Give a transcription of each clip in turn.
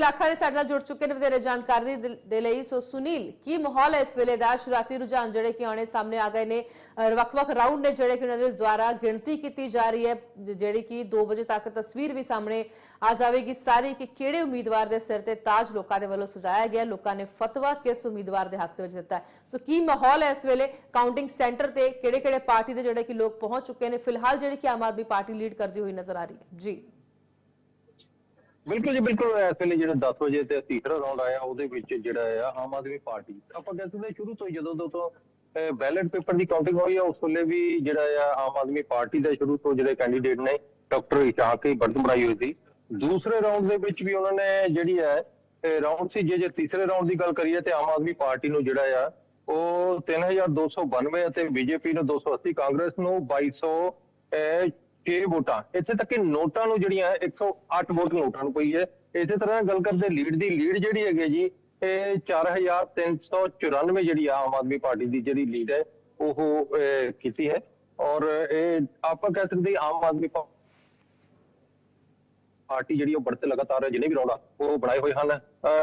ਲੱਖਾਂ ਦੇ ਸਾਡੇ ਨਾਲ ਜੁੜ ਚੁੱਕੇ ਨੇ ਵਧੇਰੇ ਜਾਣਕਾਰੀ ਦੇ- ਲਈ। ਸੋ ਸੁਨੀਲ, ਕੀ ਮਾਹੌਲ ਹੈ ਇਸ ਵੇਲੇ ਦਾ? ਸ਼ੁਰੂਆਤੀ ਰੁਝਾਨ ਜਿਹੜੇ ਕਿ ਆਉਣੇ ਸਾਹਮਣੇ ਆ ਗਏ ਨੇ। ਵੱਖ-ਵੱਖ ਰਾਊਂਡ ਨੇ ਜਿਹੜੇ ਕਿ ਉਹਨਾਂ ਦੇ ਦੁਆਰਾ ਗਿਣਤੀ ਕੀਤੀ ਜਾ ਰਹੀ ਹੈ ਜਿਹੜੀ ਕਿ 2 ਵਜੇ ਤੱਕ ਤਸਵੀਰ ਵੀ ਸਾਹਮਣੇ ਆ ਜਾਵੇਗੀ। ਸਾਰੀ ਕਿ ਕਿਹੜੇ ਉਮੀਦਵਾਰ ਦੇ ਸਿਰ ਤੇ ਤਾਜ ਲੋਕਾਂ ਦੇ ਵੱਲੋਂ ਸਜਾਇਆ ਗਿਆ, ਲੋਕਾਂ ਨੇ ਫਤਵਾ ਕਿਸ ਉਮੀਦਵਾਰ ਦੇ ਹੱਕ ਦੇ ਵਿੱਚ ਦਿੱਤਾ ਸੋ ਕੀ ਮਾਹੌਲ ਹੈ ਇਸ ਵੇਲੇ ਕਾਊਂਟਿੰਗ ਸੈਂਟਰ ਤੇ? ਕਿਹੜੇ-ਕਿਹੜੇ ਪਾਰਟੀ ਦੇ ਜਿਹੜੇ ਕਿ ਲੋਕ ਪਹੁੰਚ ਚੁੱਕੇ ਨੇ? ਫਿਲਹਾਲ ਜਿਹੜੀ ਕਿ ਆਮ ਆਦਮੀ ਪਾਰਟੀ ਲੀਡ ਕਰਦੀ ਹੋਈ ਨਜ਼ਰ ਆ ਰਹੀ ਹੈ। ਜੀ। ਬਿਲਕੁਲ ਜੀ ਬਿਲਕੁਲ ਇਸ ਵੇਲੇ ਜਿਹੜਾ 10 ਵਜੇ ਤੇ ਤੀਸਰਾ ਰਾਉਂਡ ਆਇਆ ਉਹਦੇ ਵਿੱਚ ਜਿਹੜਾ ਆ ਆਮ ਆਦਮੀ ਪਾਰਟੀ। ਆਪਾਂ ਕਹਿ ਸਕਦੇ ਸ਼ੁਰੂ ਤੋਂ ਹੀ ਜਦੋਂ ਤੋਂ ਤੋਂ ਬੈਲਟ ਪੇਪਰ ਦੀ ਕਾਊਂਟਿੰਗ ਹੋਈ ਆ ਉਸ ਵੇਲੇ ਵੀ ਜਿਹੜਾ ਆ ਆਮ ਆਦਮੀ ਪਾਰਟੀ ਦਾ ਸ਼ੁਰੂ ਤੋਂ ਜਿਹੜੇ ਕੈਂਡੀਡੇਟ ਨੇ ਡਾਕਟਰ ਇਸ਼ਾਕ ਹੀ ਬੜਤ ਬਣਾਈ ਹੋਈ ਸੀ। ਦੂਸਰੇ ਰਾਉਂਡ ਦੇ ਵਿੱਚ ਵੀ ਉਹਨਾਂ ਨੇ ਜਿਹੜੀ ਹੈ ਰਾਉਂਡ ਸੀ ਜੇ ਜੇ ਤੀਸਰੇ ਰਾਉਂਡ ਦੀ ਗੱਲ ਕਰੀਏ ਤੇ ਆਮ ਆਦਮੀ ਪਾਰਟੀ ਨੂੰ ਜਿਹੜਾ ਆ ਉਹ 3292 ਅਤੇ ਬੀਜੇਪੀ ਨੂੰ 280 ਕਾਂਗਰਸ ਨੂੰ 2200 ਅਹ, 6 ਵੋਟਾਂ। ਇੱਥੇ ਤੱਕ ਕਿ ਨੋਟਾਂ ਨੂੰ ਜਿਹੜੀਆਂ 108 ਵੋਟ ਨੋਟਾਂ ਨੂੰ ਪਈ ਹੈ। ਇਸੇ ਤਰ੍ਹਾਂ ਗੱਲ ਕਰਦੇ ਲੀਡ ਦੀ ਲੀਡ ਜਿਹੜੀ ਹੈਗੀ ਜੀ, ਇਹ 4394 ਜਿਹੜੀ ਆਮ ਆਦਮੀ ਪਾਰਟੀ ਦੀ ਜਿਹੜੀ ਲੀਡ ਹੈ, ਉਹ ਕੀਤੀ ਹੈ। ਔਰ ਇਹ ਆਪਾਂ ਕਹਿ ਸਕਦੇ ਹਾਂ, ਆਮ ਆਦਮੀ ਪਾਰਟੀ ਜਿਹੜੀ ਉਹ ਬੜਤੇ ਲਗਾਤਾਰ ਜਿੰਨੇ ਵੀ ਰੌਲਾ, ਉਹ ਬਣਾਏ ਹੋਏ ਹਨ।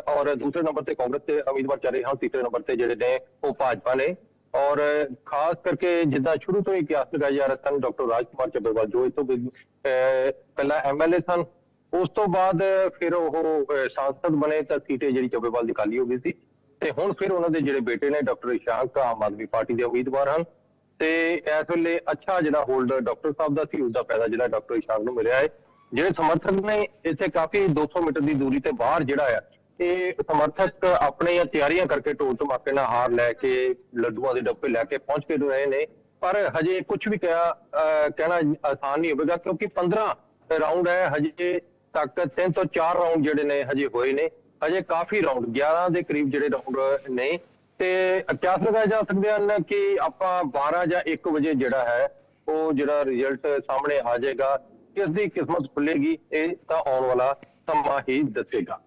ਔਰ ਦੂਸਰੇ ਨੰਬਰ ਤੇ ਕਾਂਗਰਸ ਤੇ ਉਮੀਦਵਾਰ ਚੱਲ ਰਹੇ ਹਨ, ਤੀਸਰੇ ਨੰਬਰ ਤੇ ਜਿਹੜੇ ਨੇ, ਉਹ ਭਾਜਪਾ ਨੇ। ਔਰ ਖਾਸ ਕਰਕੇ ਜਿੱਦਾਂ ਸ਼ੁਰੂ ਤੋਂ ਹੀ ਕਿਆਸ ਲਗਾਇਆ ਜਾ ਰਿਹਾ ਸਨ ਡਾਕਟਰ ਰਾਜਕੁਮਾਰ ਚੱਬੇਵਾਲ ਜੋ ਇਸ ਤੋਂ ਵੀ, ਅਹ, ਪਹਿਲਾਂ ਐਮਐਲਏ ਸਨ। ਉਸ ਤੋਂ ਬਾਅਦ ਫਿਰ ਉਹ ਸਾਂਸਦ ਬਣੇ ਤਾਂ ਸੀਟੇ ਜਿਹੜੀ ਚੱਬੇਵਾਲ ਦੀ ਖਾਲੀ ਹੋ ਗਈ ਸੀ। ਤੇ ਹੁਣ ਫਿਰ ਉਹਨਾਂ ਦੇ ਜਿਹੜੇ ਬੇਟੇ ਨੇ ਡਾਕਟਰ ਇਸ਼ਾਕ ਆਮ ਆਦਮੀ ਪਾਰਟੀ ਦੇ ਉਮੀਦਵਾਰ ਹਨ। ਤੇ ਇਸ ਵੇਲੇ ਅੱਛਾ ਜਿਹੜਾ ਹੋਲਡ ਡਾਕਟਰ ਸਾਹਿਬ ਦਾ ਸੀ ਉਸ ਦਾ ਫਾਇਦਾ ਜਿਹੜਾ ਡਾਕਟਰ ਇਸ਼ਾਕ ਨੂੰ ਮਿਲਿਆ ਹੈ। ਜਿਹੜੇ ਸਮਰਥਕ ਨੇ ਇੱਥੇ ਕਾਫੀ 200 ਮੀਟਰ ਦੀ ਦੂਰੀ ਤੇ ਬਾਹਰ ਜਿਹੜਾ ਹੈ ਇਹ ਸਮਰਥਕ ਆਪਣੀਆਂ ਤਿਆਰੀਆਂ ਕਰਕੇ ਢੋਲ ਧਮਾਕੇ ਨਾਲ ਹਾਰ ਲੈ ਕੇ ਲੱਡੂਆਂ ਦੇ ਡੱਬੇ ਲੈ ਕੇ ਪਹੁੰਚ ਕੇ ਰਹੇ ਨੇ। ਪਰ ਹਜੇ ਕੁਝ ਵੀ ਕਿਹਾ ਅਹ, ਕਹਿਣਾ ਆਸਾਨ ਨਹੀਂ ਹੋਵੇਗਾ ਕਿਉਂਕਿ 15 ਰਾਉਂਡ ਹੈ ਹਜੇ ਤੱਕ 3 ਤੋਂ 4 ਰਾਉਂਡ ਜਿਹੜੇ ਨੇ ਹਜੇ ਹੋਏ ਨੇ। ਹਜੇ ਕਾਫੀ ਰਾਉਂਡ 11 ਦੇ ਕਰੀਬ ਜਿਹੜੇ ਰਾਉਂਡ ਨੇ। ਤੇ ਕਿਆ ਲਗਾਇਆ ਜਾ ਸਕਦੇ ਹਨ ਕਿ ਆਪਾਂ 12 ਜਾਂ 1 ਵਜੇ ਜਿਹੜਾ ਹੈ ਉਹ ਜਿਹੜਾ ਰਿਜ਼ਲਟ ਸਾਹਮਣੇ ਆ ਜਾਏਗਾ ਕਿਸ ਦੀ ਕਿਸਮਤ ਖੁੱਲੇਗੀ ਇਹ ਤਾਂ ਆਉਣ ਵਾਲਾ ਸਮਾਂ ਹੀ ਦੱਸੇਗਾ।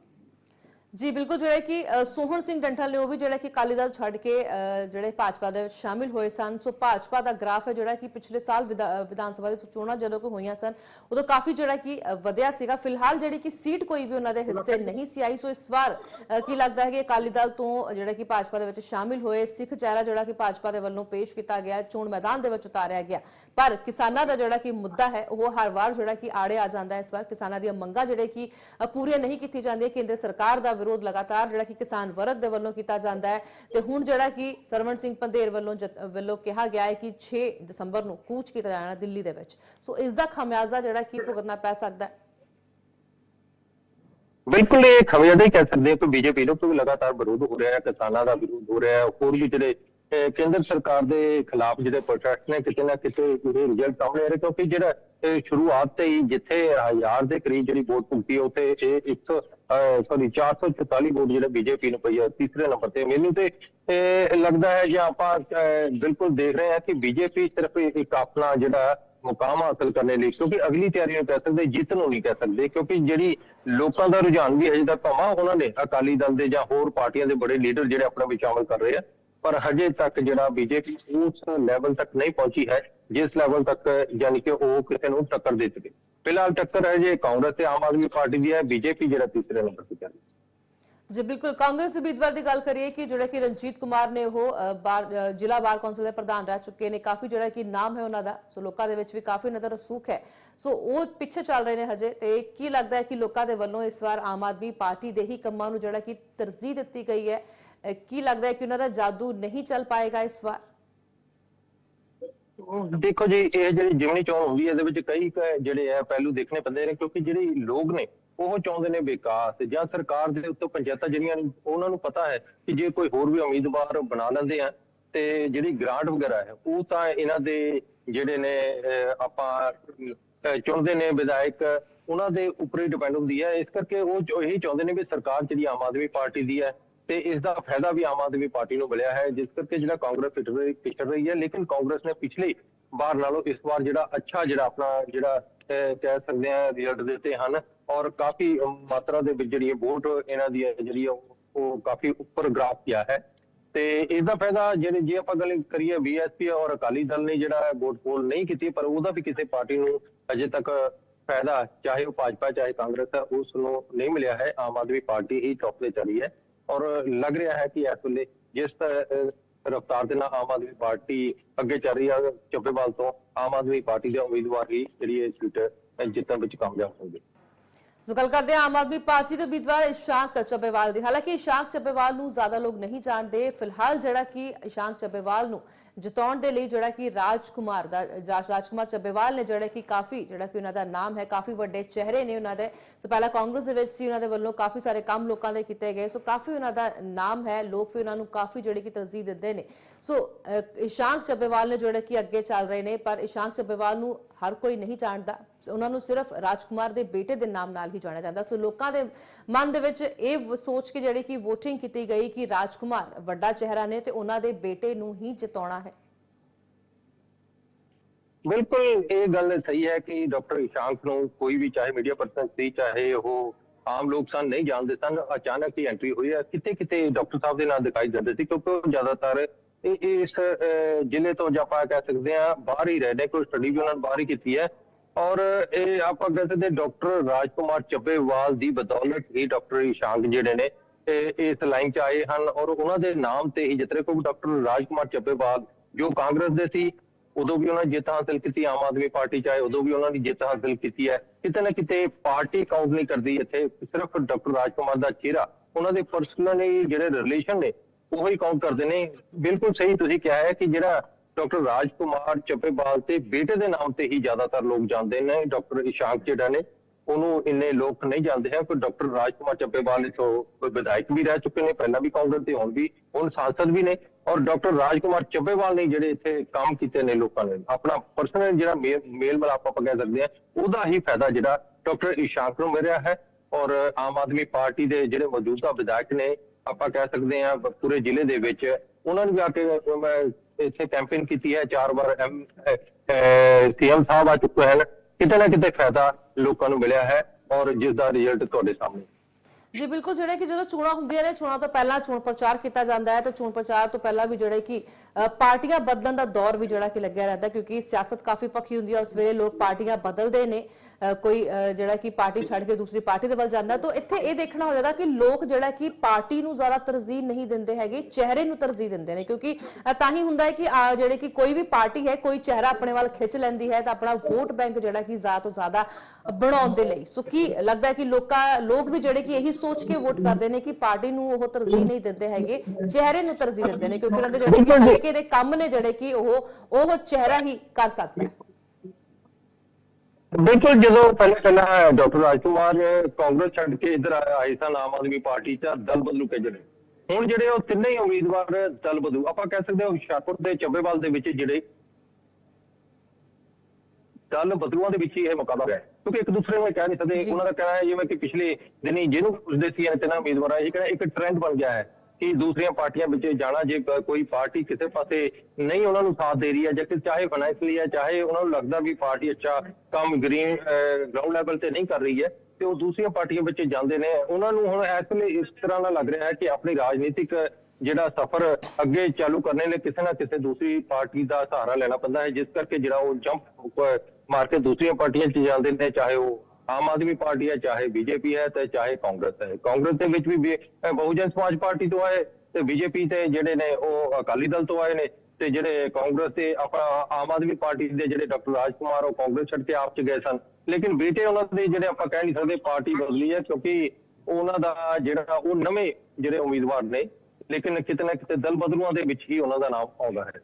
ਜੀ ਬਿਲਕੁਲ ਜਿਹੜਾ ਕਿ ਸੋਹਣ ਸਿੰਘ ਡੰਠਲ ਨੇ ਉਹ ਵੀ ਜਿਹੜਾ ਕਿ ਅਕਾਲੀ ਦਲ ਛੱਡ ਕੇ ਅ, ਜਿਹੜੇ ਭਾਜਪਾ ਦੇ ਵਿੱਚ ਸ਼ਾਮਿਲ ਹੋਏ ਸਨ। ਸੋ ਭਾਜਪਾ ਦਾ ਗ੍ਰਾਫ ਹੈ ਜਿਹੜਾ ਕਿ ਪਿਛਲੇ ਸਾਲ ਵਿਧਾਨ ਸਭਾ ਦੀ ਚੋਣਾਂ ਜਦੋਂ ਕਿ ਹੋਈਆਂ ਸਨ ਉਦੋਂ ਕਾਫੀ ਜਿਹੜਾ ਕਿ ਵਧਿਆ ਸੀਗਾ। ਫਿਲਹਾਲ ਜਿਹੜੀ ਕਿ ਸੀਟ ਕੋਈ ਵੀ ਉਹਨਾਂ ਦੇ ਹਿੱਸੇ ਨਹੀਂ ਸੀ ਆਈ। ਸੋ ਇਸ ਵਾਰ ਕੀ ਲੱਗਦਾ ਹੈ ਕਿ ਅਕਾਲੀ ਦਲ ਤੋਂ ਜਿਹੜਾ ਕਿ ਭਾਜਪਾ ਦੇ ਵਿੱਚ ਸ਼ਾਮਿਲ ਹੋਏ ਸਿੱਖ ਚਿਹਰਾ ਜਿਹੜਾ ਕਿ ਭਾਜਪਾ ਦੇ ਵੱਲੋਂ ਪੇਸ਼ ਕੀਤਾ ਗਿਆ ਚੋਣ ਮੈਦਾਨ ਦੇ ਵਿੱਚ ਉਤਾਰਿਆ ਗਿਆ। ਪਰ ਕਿਸਾਨਾਂ ਦਾ ਜਿਹੜਾ ਕਿ ਮੁੱਦਾ ਹੈ ਉਹ ਹਰ ਵਾਰ ਜਿਹੜਾ ਕਿ ਆੜੇ ਆ ਜਾਂਦਾ ਹੈ ਇਸ ਵਾਰ। ਕਿਸਾਨਾਂ ਦੀਆਂ ਮੰਗਾਂ ਜਿਹੜੇ ਕਿ ਪੂਰੀਆਂ ਨਹੀਂ ਕੀਤੀ ਜਾਂਦੀਆਂ। ਕੇਂਦਰ ਸਰਕਾਰ ਦਾ ਵਿਰੋਧ ਲਗਾਤਾਰ ਜਿਹੜਾ ਕਿ ਕਿਸਾਨ ਵਰਗ ਦੇ ਵੱਲੋਂ ਕੀਤਾ ਜਾਂਦਾ ਹੈ। ਤੇ ਹੁਣ ਜਿਹੜਾ ਕਿ ਸਰਵਣ ਸਿੰਘ ਪੰਧੇਰ ਵੱਲੋਂ ਵੱਲੋਂ ਕਿਹਾ ਗਿਆ ਹੈ ਕਿ 6 ਦਸੰਬਰ ਨੂੰ ਕੂਚ ਕੀਤਾ ਜਾਣਾ ਦਿੱਲੀ ਦੇ ਵਿੱਚ। ਸੋ ਇਸ ਦਾ ਖਮਿਆਜ਼ਾ ਜਿਹੜਾ ਕਿ ਭੁਗਤਣਾ ਪੈ ਸਕਦਾ ਹੈ। ਬਿਲਕੁਲ, ਇਹ ਖਬਰ ਹੀ ਕਹਿ ਸਕਦੇ ਹਾਂ ਕਿ ਬੀਜੇਪੀ ਨੂੰ ਵੀ ਲਗਾਤਾਰ ਵਿਰੋਧ ਹੋ ਰਿਹਾ ਹੈ, ਕਿਸਾਨਾਂ ਦਾ ਵਿਰੋਧ ਹੋ ਰਿਹਾ ਹੈ। ਹੋਰ ਵੀ ਜਿਹੜੇ ਕੇਂਦਰ ਸਰਕਾਰ ਦੇ ਖਿਲਾਫ ਜਿਹੜੇ ਪ੍ਰੋਟੈਸਟ ਨੇ ਕਿਤੇ ਨਾ ਕਿਤੇ ਜਿਹੜੇ ਰਿਜ਼ਲਟ ਸਾਹਮਣੇ ਆ ਰਹੇ, ਕਿਉਂਕਿ ਜਿਹੜਾ ਸ਼ੁਰੂਆਤ ਤੇ ਹੀ ਜਿੱਥੇ ਹਜ਼ਾਰ ਦੇ ਕਰੀਬ ਜਿਹੜੀ ਵੋਟ ਪੁੰਕੀ ਉੱਥੇ ਇਹ 100 ਸੌਰੀ 444 ਵੋਟ ਜਿਹੜੇ ਬੀਜੇਪੀ ਨੂੰ ਪਈ ਹੈ ਤੀਸਰੇ ਨੰਬਰ ਤੇ ਮੈਨੂੰ ਤੇ ਲੱਗਦਾ ਹੈ ਜੇ ਆਪਾਂ ਬਿਲਕੁਲ ਦੇਖ ਰਹੇ ਹਾਂ ਕਿ ਬੀਜੇਪੀ ਸਿਰਫ ਇੱਕ ਆਪਣਾ ਜਿਹੜਾ ਮੁਕਾਮ ਹਾਸਲ ਕਰਨੇ ਲਈ, ਕਿਉਂਕਿ ਅਗਲੀ ਤਿਆਰੀ ਨੂੰ ਕਹਿ ਸਕਦੇ, ਜਿੱਤ ਨੂੰ ਨਹੀਂ ਕਹਿ ਸਕਦੇ, ਕਿਉਂਕਿ ਜਿਹੜੀ ਲੋਕਾਂ ਦਾ ਰੁਝਾਨ ਵੀ ਹਜੇ ਤੱਕ ਭਾਵਾਂ ਉਹਨਾਂ ਨੇ, ਅਕਾਲੀ ਦਲ ਦੇ ਜਾਂ ਹੋਰ ਪਾਰਟੀਆਂ ਦੇ ਬੜੇ ਲੀਡਰ ਜਿਹੜੇ ਆਪਣਾ ਵਿੱਚ ਸ਼ਾਮਲ ਕਰ ਰਹੇ ਆ, ਪਰ ਹਜੇ ਤੱਕ ਜਿਹੜਾ ਬੀਜੇਪੀ ਉਸ ਲੈਵਲ ਤੱਕ ਨਹੀਂ ਪਹੁੰਚੀ ਹੈ, ਜਿਸ ਲੈਵਲ ਤੱਕ ਯਾਨੀ ਕਿ ਉਹ ਕਿਸੇ ਨੂੰ ਟੱਕਰ ਦੇ ਸਕੇ। ਫਿਲਹਾਲ ਟੱਕਰ ਹੈ ਜੇ ਕਾਂਗਰਸ ਤੇ ਆਮ ਆਦਮੀ ਪਾਰਟੀ ਦੀ ਹੈ, ਬੀਜੇਪੀ ਜਿਹੜਾ ਤੀਸਰੇ ਨੰਬਰ ਤੇ ਚੱਲ ਜੀ, ਬਿਲਕੁਲ। ਕਾਂਗਰਸ ਉਮੀਦਵਾਰ ਦੀ ਗੱਲ ਕਰੀਏ ਕਿ ਜਿਹੜਾ ਕਿ ਰਣਜੀਤ ਕੁਮਾਰ ਨੇ ਉਹ ਬਾਰ ਜ਼ਿਲ੍ਹਾ ਬਾਰ ਕੌਂਸਲ ਦੇ ਪ੍ਰਧਾਨ ਰਹਿ ਚੁੱਕੇ ਨੇ। ਕਾਫੀ ਜਿਹੜਾ ਕਿ ਨਾਮ ਹੈ ਉਹਨਾਂ ਦਾ। ਸੋ ਲੋਕਾਂ ਦੇ ਵਿੱਚ ਵੀ ਕਾਫੀ ਨਜ਼ਰ ਰਸੂਖ ਹੈ। ਸੋ ਉਹ ਪਿੱਛੇ ਚੱਲ ਰਹੇ ਨੇ ਹਜੇ ਤੇ ਕੀ ਲੱਗਦਾ ਹੈ ਕਿ ਲੋਕਾਂ ਦੇ ਵੱਲੋਂ ਇਸ ਵਾਰ ਆਮ ਆਦਮੀ ਪਾਰਟੀ ਦੇ ਹੀ ਕੰਮਾਂ ਨੂੰ ਜਿਹੜਾ ਕਿ ਤਰਜੀਹ ਦਿੱਤੀ ਗਈ ਹੈ। ਕੀ ਲੱਗਦਾ ਹੈ ਕਿ ਉਹਨਾਂ ਦਾ ਜਾਦੂ ਨਹੀਂ ਚੱਲ ਪਾਏਗਾ ਇਸ ਵਾਰ? ਦੇਖੋ ਜੀ ਇਹ ਜਿਹੜੀ ਜਿਮਨੀ ਚੋਣ ਹੁੰਦੀ ਹੈ ਇਹਦੇ ਵਿੱਚ ਕਈ ਕੁ ਜਿਹੜੇ ਆ ਪਹਿਲੂ ਦੇਖਣੇ ਪੈਂਦੇ ਨੇ ਕਿਉਂਕਿ ਜਿਹੜੇ ਲੋਕ ਨੇ ਉਹ ਚਾਹੁੰਦੇ ਨੇ ਵਿਕਾਸ ਜਾਂ ਸਰਕਾਰ ਦੇ ਉੱਤੇ ਪੰਚਾਇਤਾਂ ਜਿਹੜੀਆਂ ਨੇ, ਉਹਨਾਂ ਨੂੰ ਪਤਾ ਹੈ ਕਿ ਜੇ ਕੋਈ ਹੋਰ ਵੀ ਉਮੀਦਵਾਰ ਬਣਾ ਲੈਂਦੇ ਆ ਤੇ ਜਿਹੜੀ ਗ੍ਰਾਂਟ ਵਗੈਰਾ ਹੈ ਉਹ ਤਾਂ ਇਹਨਾਂ ਦੇ ਜਿਹੜੇ ਨੇ ਅਹ, ਆਪਾਂ ਅਹ, ਚੁਣਦੇ ਨੇ ਵਿਧਾਇਕ ਉਹਨਾਂ ਦੇ ਉੱਪਰ ਹੀ ਡਿਪੈਂਡ ਹੁੰਦੀ ਹੈ। ਇਸ ਕਰਕੇ ਉਹ ਜੋ ਇਹੀ ਚਾਹੁੰਦੇ ਨੇ ਵੀ ਸਰਕਾਰ ਜਿਹੜੀ ਆਮ ਆਦਮੀ ਪਾਰਟੀ ਦੀ ਹੈ ਤੇ ਇਸ ਦਾ ਫਾਇਦਾ ਵੀ ਆਮ ਆਦਮੀ ਪਾਰਟੀ ਨੂੰ ਮਿਲਿਆ ਹੈ, ਜਿਸ ਕਰਕੇ ਜਿਹੜਾ ਕਾਂਗਰਸ ਪਿਛੜ ਰਹੀ ਪਿਛੜ ਰਹੀ ਹੈ, ਲੇਕਿਨ ਕਾਂਗਰਸ ਨੇ ਪਿਛਲੀ ਵਾਰ ਨਾਲੋਂ ਇਸ ਵਾਰ ਜਿਹੜਾ ਅੱਛਾ ਜਿਹੜਾ ਆਪਣਾ ਜਿਹੜਾ ਕਹਿ ਸਕਦੇ ਆ ਰਿਜ਼ਲਟ ਦਿੱਤੇ ਹਨ ਔਰ ਕਾਫੀ ਮਾਤਰਾ ਦੇ ਵਿੱਚ ਜਿਹੜੀ ਵੋਟ ਇਹਨਾਂ ਦੀ ਜਿਹੜੀ ਉਹ ਕਾਫੀ ਉੱਪਰ ਗ੍ਰਾਫ ਕਿਆ ਹੈ। ਤੇ ਇਸ ਦਾ ਫਾਇਦਾ ਜਿਹੜੇ ਜੇ ਆਪਾਂ ਗੱਲ ਕਰੀਏ ਬੀਐਸਪੀ ਔਰ ਅਕਾਲੀ ਦਲ ਨੇ ਜਿਹੜਾ ਵੋਟ ਪੋਲ ਨਹੀਂ ਕੀਤੀ, ਪਰ ਉਹਦਾ ਵੀ ਕਿਸੇ ਪਾਰਟੀ ਨੂੰ ਅਜੇ ਤੱਕ ਫਾਇਦਾ, ਚਾਹੇ ਉਹ ਭਾਜਪਾ, ਚਾਹੇ ਕਾਂਗਰਸ ਹੈ, ਉਸ ਨੂੰ ਨਹੀਂ ਮਿਲਿਆ ਹੈ। ਆਮ ਆਦਮੀ ਪਾਰਟੀ ਹੀ ਟੌਪ ਤੇ ਚੱਲੀ ਹੈ। ਔਰ ਲੱਗ ਰਿਹਾ ਹੈ ਕਿ ਇਸ ਵੇਲੇ ਜਿਸ ਰਫਤਾਰ ਦੇ ਨਾਲ ਆਮ ਆਦਮੀ ਪਾਰਟੀ ਅੱਗੇ ਚੱਲ ਰਹੀ ਹੈ ਚੱਬੇਵਾਲ ਤੋਂ ਆਮ ਆਦਮੀ ਪਾਰਟੀ ਦੇ ਉਮੀਦਵਾਰ ਹੀ ਜਿਹੜੀ ਇਹ ਸੀਟ ਜਿੱਤਣ ਵਿੱਚ ਕਾਮਯਾਬ ਹੋਣਗੇ। ਸੋ ਗੱਲ ਕਰਦੇ ਆਮ ਆਦਮੀ ਪਾਰਟੀ ਦੇ ਉਮੀਦਵਾਰ ਇਸ਼ਾਕ ਚੱਬੇਵਾਲ ਦੀ। ਹਾਲਾਂਕਿ ਇਸ਼ਾਕ ਚੱਬੇਵਾਲ ਨੂੰ ਜ਼ਿਆਦਾ ਲੋਕ ਨਹੀਂ ਜਾਣਦੇ। ਫਿਲਹਾਲ ਜਿਹੜਾ ਕਿ ਇਸ਼ਾਕ ਚੱਬੇਵਾਲ ਨੂੰ ਜਿਤਾਉਣ ਦੇ ਲਈ ਜਿਹੜਾ ਕਿ ਰਾਜਕੁਮਾਰ ਦਾ, ਰਾਜ- ਰਾਜਕੁਮਾਰ ਚੱਬੇਵਾਲ ਨੇ ਜਿਹੜਾ ਕਿ ਕਾਫੀ, ਜਿਹੜਾ ਕਿ ਉਹਨਾਂ ਦਾ ਨਾਮ ਹੈ, ਕਾਫੀ ਵੱਡੇ ਚਿਹਰੇ ਨੇ ਉਹਨਾਂ ਦੇ। ਸੋ ਪਹਿਲਾਂ ਕਾਂਗਰਸ ਦੇ ਵਿੱਚ ਸੀ, ਉਹਨਾਂ ਦੇ ਵੱਲੋਂ ਕਾਫੀ ਸਾਰੇ ਕੰਮ ਲੋਕਾਂ ਦੇ ਕੀਤੇ ਗਏ। ਸੋ ਕਾਫੀ ਉਹਨਾਂ ਦਾ ਨਾਮ ਹੈ, ਲੋਕ ਵੀ ਉਹਨਾਂ ਨੂੰ ਕਾਫੀ ਜਿਹੜੇ ਕਿ ਤਰਜੀਹ ਦਿੰਦੇ ਨੇ। ਸੋ ਇਸ਼ਾਂਕ ਚੱਬੇਵਾਲ ਨੇ ਜਿਹੜੇ ਕਿ ਅੱਗੇ ਚੱਲ ਰਹੇ ਨੇ, ਪਰ ਇਸ਼ਾਂਕ ਚੱਬੇਵਾਲ ਨੂੰ ਹਰ ਕੋਈ ਨਹੀਂ ਜਾਣਦਾ। ਉਹਨਾਂ ਨੂੰ ਸਿਰਫ ਰਾਜਕੁਮਾਰ ਦੇ ਬੇਟੇ ਦੇ ਨਾਮ ਨਾਲ ਹੀ ਜਾਣਿਆ ਜਾਂਦਾ। ਸੋ ਲੋਕਾਂ ਦੇ ਮਨ ਦੇ ਵਿੱਚ ਇਹ ਸੋਚ ਕੇ ਜਿਹੜੀ ਕਿ VOTING ਕੀਤੀ ਗਈ ਕਿ ਰਾਜਕੁਮਾਰ ਵੱਡਾ ਚਿਹਰਾ ਨੇ ਤੇ ਉਹਨਾਂ ਦੇ ਬੇਟੇ ਨੂੰ ਹੀ ਜਿਤਾਉਣਾ ਬਿਲਕੁਲ ਇਹ ਗੱਲ ਸਹੀ ਹੈ ਕਿ ਡਾਕਟਰ ਇਸ਼ਾਂਕ ਨੂੰ ਕੋਈ ਵੀ ਚਾਹੇ ਮੀਡੀਆ ਪਰਸਨ ਸੀ, ਚਾਹੇ ਉਹ ਆਮ ਲੋਕ ਸਨ, ਨਹੀਂ ਜਾਣਦੇ ਸਨ, ਅਚਾਨਕ ਹੀ ਐਂਟਰੀ ਹੋਈ ਹੈ। ਕਿਤੇ ਕਿਤੇ ਡਾਕਟਰ ਸਾਹਿਬ ਦੇ ਨਾਲ ਦਿਖਾਈ ਦਿੰਦੇ ਸੀ ਕਿਉਂਕਿ ਜ਼ਿਆਦਾਤਰ ਇਹ ਇਸ ਜ਼ਿਲ੍ਹੇ ਤੋਂ ਜਾਂ ਆਪਾਂ ਕਹਿ ਸਕਦੇ ਹਾਂ ਬਾਹਰ ਹੀ ਰਹੇ ਕੋਈ ਸਟੱਡੀ ਵੀ ਉਹਨਾਂ ਨੇ ਬਾਹਰ ਹੀ ਕੀਤੀ ਹੈ। ਔਰ ਇਹ ਆਪਾਂ ਕਹਿ ਸਕਦੇ ਡਾਕਟਰ ਰਾਜਕੁਮਾਰ ਚੱਬੇਵਾਲ ਦੀ ਬਦੌਲਤ ਹੀ ਡਾਕਟਰ ਇਸ਼ਾਂਕ ਜਿਹੜੇ ਨੇ ਇਸ ਲਾਈਨ 'ਚ ਆਏ ਹਨ। ਔਰ ਉਹਨਾਂ ਦੇ ਨਾਮ ਤੇ ਹੀ ਜਿਤਨੇ ਕੋ ਡਾਕਟਰ ਰਾਜਕੁਮਾਰ ਚੱਬੇਵਾਲ ਜੋ ਕਾਂਗਰਸ ਦੇ ਸੀ ਉਦੋਂ ਵੀ ਉਹਨਾਂ ਜਿੱਤ ਹਾਸਲ ਕੀਤੀ, ਆਮ ਆਦਮੀ ਪਾਰਟੀ ਚਾਹੇ ਉਦੋਂ ਵੀ ਉਹਨਾਂ ਨੇ ਜਿੱਤ ਹਾਸਲ ਕੀਤੀ ਹੈ। ਕਿਤੇ ਨਾ ਕਿਤੇ ਪਾਰਟੀ ਕਾਊਂਟ ਨਹੀਂ ਕਰਦੀ ਇੱਥੇ, ਸਿਰਫ ਡਾਕਟਰ ਰਾਜਕੁਮਾਰ ਦਾ ਚਿਹਰਾ। ਉਹਨਾਂ ਦੇ ਪਰਸਨਲੀ ਜਿਹੜੇ ਰਿਲੇਸ਼ਨ ਨੇ, ਉਹੀ ਕਾਊਂਟ ਕਰਦੇ ਨੇ। ਬਿਲਕੁਲ ਸਹੀ ਤੁਸੀਂ ਕਿਹਾ ਹੈ ਕਿ ਜਿਹੜਾ ਡਾਕਟਰ ਰਾਜਕੁਮਾਰ ਚੱਪੇਵਾਲ ਤੇ ਬੇਟੇ ਦੇ ਨਾਮ ਤੇ ਹੀ ਜ਼ਿਆਦਾਤਰ ਲੋਕ ਜਾਣਦੇ ਨੇ, ਡਾਕਟਰ ਇਸ਼ਾਕ ਜਿਹੜਾ ਨੇ, ਉਹਨੂੰ ਇੰਨੇ ਲੋਕ ਨਹੀਂ ਜਾਣਦੇ ਹੈ। ਕਿ ਡਾਕਟਰ ਰਾਜਕੁਮਾਰ ਚੱਪੇਵਾਲ ਇਥੋਂ ਵਿਧਾਇਕ ਵੀ ਰਹਿ ਚੁੱਕੇ ਨੇ, ਪਹਿਲਾਂ ਵੀ ਕਾਂਗਰਸ ਦੇ ਹੁਣ ਵੀ, ਹੁਣ ਸਾਂਸਦ ਵੀ ਨੇ। ਔਰ ਡਾਕਟਰ ਰਾਜਕੁਮਾਰ ਚੱਬੇਵਾਲ ਨੇ ਜਿਹੜੇ ਇੱਥੇ ਕੰਮ ਕੀਤੇ ਨੇ ਲੋਕਾਂ ਨੇ ਆਪਣਾ ਪਰਸਨਲ ਜਿਹੜਾ ਮੇਲ ਮੇਲ ਆਪਾਂ ਕਹਿ ਸਕਦੇ ਹਾਂ ਉਹਦਾ ਹੀ ਫਾਇਦਾ ਜਿਹੜਾ ਡਾਕਟਰ ਇਸ਼ਾਕ ਨੂੰ ਮਿਲ ਰਿਹਾ ਹੈ ਔਰ ਆਮ ਆਦਮੀ ਪਾਰਟੀ ਦੇ ਜਿਹੜੇ ਮੌਜੂਦਾ ਵਿਧਾਇਕ ਨੇ ਆਪਾਂ ਕਹਿ ਸਕਦੇ ਹਾਂ ਪੂਰੇ ਜ਼ਿਲ੍ਹੇ ਦੇ ਵਿੱਚ ਉਹਨਾਂ ਨੇ ਵੀ ਆ ਕੇ ਅਹ, ਇੱਥੇ ਕੈਂਪੇਨ ਕੀਤੀ ਹੈ ਚਾਰ ਵਾਰ ਸੀਐਮ ਸਾਹਿਬ ਆ ਚੁੱਕੇ ਹਨ ਕਿਤੇ ਨਾ ਕਿਤੇ ਫਾਇਦਾ ਲੋਕਾਂ ਨੂੰ ਮਿਲਿਆ ਹੈ ਔਰ ਜਿਸ ਦਾ ਰਿਜ਼ਲਟ ਤੁਹਾਡੇ ਸਾਹਮਣੇ। ਜੀ ਬਿਲਕੁਲ ਜਿਹੜੇ ਕਿ ਜਦੋਂ ਚੋਣਾਂ ਹੁੰਦੀਆਂ ਨੇ ਚੋਣਾਂ ਤੋਂ ਪਹਿਲਾਂ ਚੋਣ ਪ੍ਰਚਾਰ ਕੀਤਾ ਜਾਂਦਾ ਹੈ ਤਾਂ ਚੋਣ ਪ੍ਰਚਾਰ ਤੋਂ ਪਹਿਲਾਂ ਵੀ ਜਿਹੜੇ ਕਿ ਅ, ਪਾਰਟੀਆਂ ਬਦਲਣ ਦਾ ਦੌਰ ਵੀ ਜਿਹੜਾ ਕਿ ਲੱਗਿਆ ਰਹਿੰਦਾ ਕਿਉਂਕਿ ਸਿਆਸਤ ਕਾਫੀ ਪੱਖੀ ਹੁੰਦੀ ਹੈ ਉਸ ਵੇਲੇ ਲੋਕ ਪਾਰਟੀਆਂ ਬਦਲਦੇ ਨੇ। ਕੋਈ ਜਿਹੜਾ ਕਿ ਪਾਰਟੀ ਛੱਡ ਕੇ ਦੂਸਰੀ ਪਾਰਟੀ ਦੇ ਵੱਲ ਜਾਂਦਾ ਤਾਂ ਇੱਥੇ ਇਹ ਦੇਖਣਾ ਹੋਵੇਗਾ ਕਿ ਲੋਕ ਜਿਹੜਾ ਕਿ ਪਾਰਟੀ ਨੂੰ ਜ਼ਿਆਦਾ ਤਰਜੀਹ ਨਹੀਂ ਦਿੰਦੇ ਹੈਗੇ ਚਿਹਰੇ ਨੂੰ ਤਰਜੀਹ ਦਿੰਦੇ ਨੇ ਕਿਉਂਕਿ ਤਾਂ ਹੀ ਹੁੰਦਾ ਹੈ ਕਿ ਆ ਜਿਹੜੇ ਕਿ ਕੋਈ ਵੀ ਪਾਰਟੀ ਹੈ ਕੋਈ ਚਿਹਰਾ ਆਪਣੇ ਵੱਲ ਖਿੱਚ ਲੈਂਦੀ ਹੈ ਤਾਂ ਆਪਣਾ ਵੋਟ ਬੈਂਕ ਜਿਹੜਾ ਕਿ ਜ਼ਿਆਦਾ ਤੋਂ ਜ਼ਿਆਦਾ ਬਣਾਉਣ ਦੇ ਲਈ। ਸੋ ਕੀ ਲੱਗਦਾ ਹੈ ਕਿ ਲੋਕਾਂ ਲੋਕ ਵੀ ਜਿਹੜੇ ਕਿ ਇਹੀ ਸੋਚ ਕੇ ਵੋਟ ਕਰਦੇ ਨੇ ਕਿ ਪਾਰਟੀ ਨੂੰ ਉਹ ਤਰਜੀਹ ਨਹੀਂ ਦਿੰਦੇ ਹੈਗੇ ਚਿਹਰੇ ਨੂੰ ਤਰਜੀਹ ਦਿੰਦੇ ਨੇ ਕਿਉਂਕਿ ਉਹਨਾਂ ਦੇ ਜਿਹੜੇ ਕਿ ਹਲਕੇ ਦੇ ਕੰਮ ਨੇ ਜਿਹੜੇ ਕਿ ਉਹ ਉਹ ਚਿਹਰਾ ਹੀ ਕਰ ਸਕਦਾ ਹੈ। ਬਿਲਕੁਲ ਜਦੋਂ ਪਹਿਲਾਂ ਪਹਿਲਾਂ ਡਾਕਟਰ ਰਾਜਕੁਮਾਰ ਕਾਂਗਰਸ ਛੱਡ ਕੇ ਇੱਧਰ ਆਏ ਸਨ ਆਮ ਆਦਮੀ ਪਾਰਟੀ ਚ ਦਲ ਬਦਲੂ ਕੇ ਜਿਹੜੇ ਹੁਣ ਜਿਹੜੇ ਉਹ ਤਿੰਨੇ ਹੀ ਉਮੀਦਵਾਰ ਦਲ ਬਦਲੂ। ਆਪਾਂ ਕਹਿ ਸਕਦੇ ਹਾਂ ਹੁਸ਼ਿਆਰਪੁਰ ਤੇ ਚੱਬੇਵਾਲ ਦੇ ਵਿੱਚ ਜਿਹੜੇ ਦਲ ਬਦਲੂਆਂ ਦੇ ਵਿੱਚ ਹੀ ਇਹ ਮੁਕਾਬਲਾ ਹੈ ਕਿਉਂਕਿ ਇੱਕ ਦੂਸਰੇ ਨੂੰ ਕਹਿ ਨਹੀਂ ਸਕਦੇ। ਉਹਨਾਂ ਦਾ ਕਹਿਣਾ ਹੈ ਜਿਵੇਂ ਕਿ ਪਿਛਲੇ ਦਿਨੀ ਜਿਹਨੂੰ ਪੁੱਛਦੇ ਸੀ ਇਹ ਤਿੰਨਾਂ ਉਮੀਦਵਾਰਾਂ ਇਹ ਕਹਿੰਦਾ ਇੱਕ ਟ੍ਰੈਂਡ ਬਣ ਗਿਆ ਹੈ। ਕਿ ਦੂਸਰੀਆਂ ਪਾਰਟੀਆਂ ਵਿੱਚ ਜਾਣਾ ਜੇ ਕੋਈ ਪਾਰਟੀ ਕਿਸੇ ਪਾਸੇ ਨਹੀਂ ਉਹਨਾਂ ਨੂੰ ਸਾਥ ਦੇ ਰਹੀ ਹੈ ਜਾਂ ਕਿ ਚਾਹੇ ਫਾਈਨੈਂਸ਼ਲੀ ਹੈ, ਚਾਹੇ ਉਹਨਾਂ ਨੂੰ ਲੱਗਦਾ ਵੀ ਪਾਰਟੀ ਅੱਛਾ ਕੰਮ ਗ੍ਰੀਨ ਗਰਾਊਂਡ ਲੈਵਲ ਤੇ ਨਹੀਂ ਕਰ ਰਹੀ ਹੈ, ਤੇ ਉਹ ਦੂਸਰੀਆਂ ਪਾਰਟੀਆਂ ਵਿੱਚ ਜਾਂਦੇ ਨੇ। ਉਹਨਾਂ ਨੂੰ ਹੁਣ ਇਸ ਵੇਲੇ ਇਸ ਤਰ੍ਹਾਂ ਦਾ ਲੱਗ ਰਿਹਾ ਹੈ ਕਿ ਆਪਣੀ ਰਾਜਨੀਤਿਕ ਜਿਹੜਾ ਸਫ਼ਰ ਅੱਗੇ ਚਾਲੂ ਕਰਨੇ ਲਈ ਕਿਸੇ ਨਾ ਕਿਸੇ ਦੂਸਰੀ ਪਾਰਟੀ ਦਾ ਸਹਾਰਾ ਲੈਣਾ ਪੈਂਦਾ ਹੈ, ਜਿਸ ਕਰਕੇ ਜਿਹੜਾ ਉਹ ਜੰਪ ਮਾਰ ਕੇ ਦੂਸਰੀਆਂ ਪਾਰਟੀਆਂ 'ਚ ਜਾਂਦੇ ਨੇ, ਚਾਹੇ ਉਹ ਆਮ ਆਦਮੀ ਪਾਰਟੀ ਹੈ, ਚਾਹੇ ਬੀਜੇਪੀ ਹੈ ਤੇ ਚਾਹੇ ਕਾਂਗਰਸ ਹੈ। ਕਾਂਗਰਸ ਦੇ ਵਿੱਚ ਵੀ ਬਹੁਜਨ ਸਮਾਜ ਪਾਰਟੀ ਤੋਂ ਆਏ ਤੇ ਬੀਜੇਪੀ ਤੇ ਜਿਹੜੇ ਨੇ ਉਹ ਅਕਾਲੀ ਦਲ ਤੋਂ ਆਏ ਨੇ ਤੇ ਜਿਹੜੇ ਕਾਂਗਰਸ ਤੇ ਆਪਣਾ ਆਮ ਆਦਮੀ ਪਾਰਟੀ ਦੇ ਜਿਹੜੇ ਡਾਕਟਰ ਰਾਜ ਕੁਮਾਰ ਉਹ ਕਾਂਗਰਸ ਛੱਡ ਕੇ ਆਪ ਚ ਗਏ ਸਨ। ਲੇਕਿਨ ਬੇਟੇ ਉਹਨਾਂ ਦੇ ਜਿਹੜੇ ਆਪਾਂ ਕਹਿ ਨਹੀਂ ਸਕਦੇ ਪਾਰਟੀ ਬਦਲੀ ਹੈ ਕਿਉਂਕਿ ਉਹਨਾਂ ਦਾ ਜਿਹੜਾ ਉਹ ਨਵੇਂ ਜਿਹੜੇ ਉਮੀਦਵਾਰ ਨੇ, ਲੇਕਿਨ ਕਿਤੇ ਨਾ ਕਿਤੇ ਦਲ ਬਦਲੂਆਂ ਦੇ ਵਿੱਚ ਹੀ ਉਹਨਾਂ ਦਾ ਨਾਮ ਆਉਂਦਾ ਹੈ।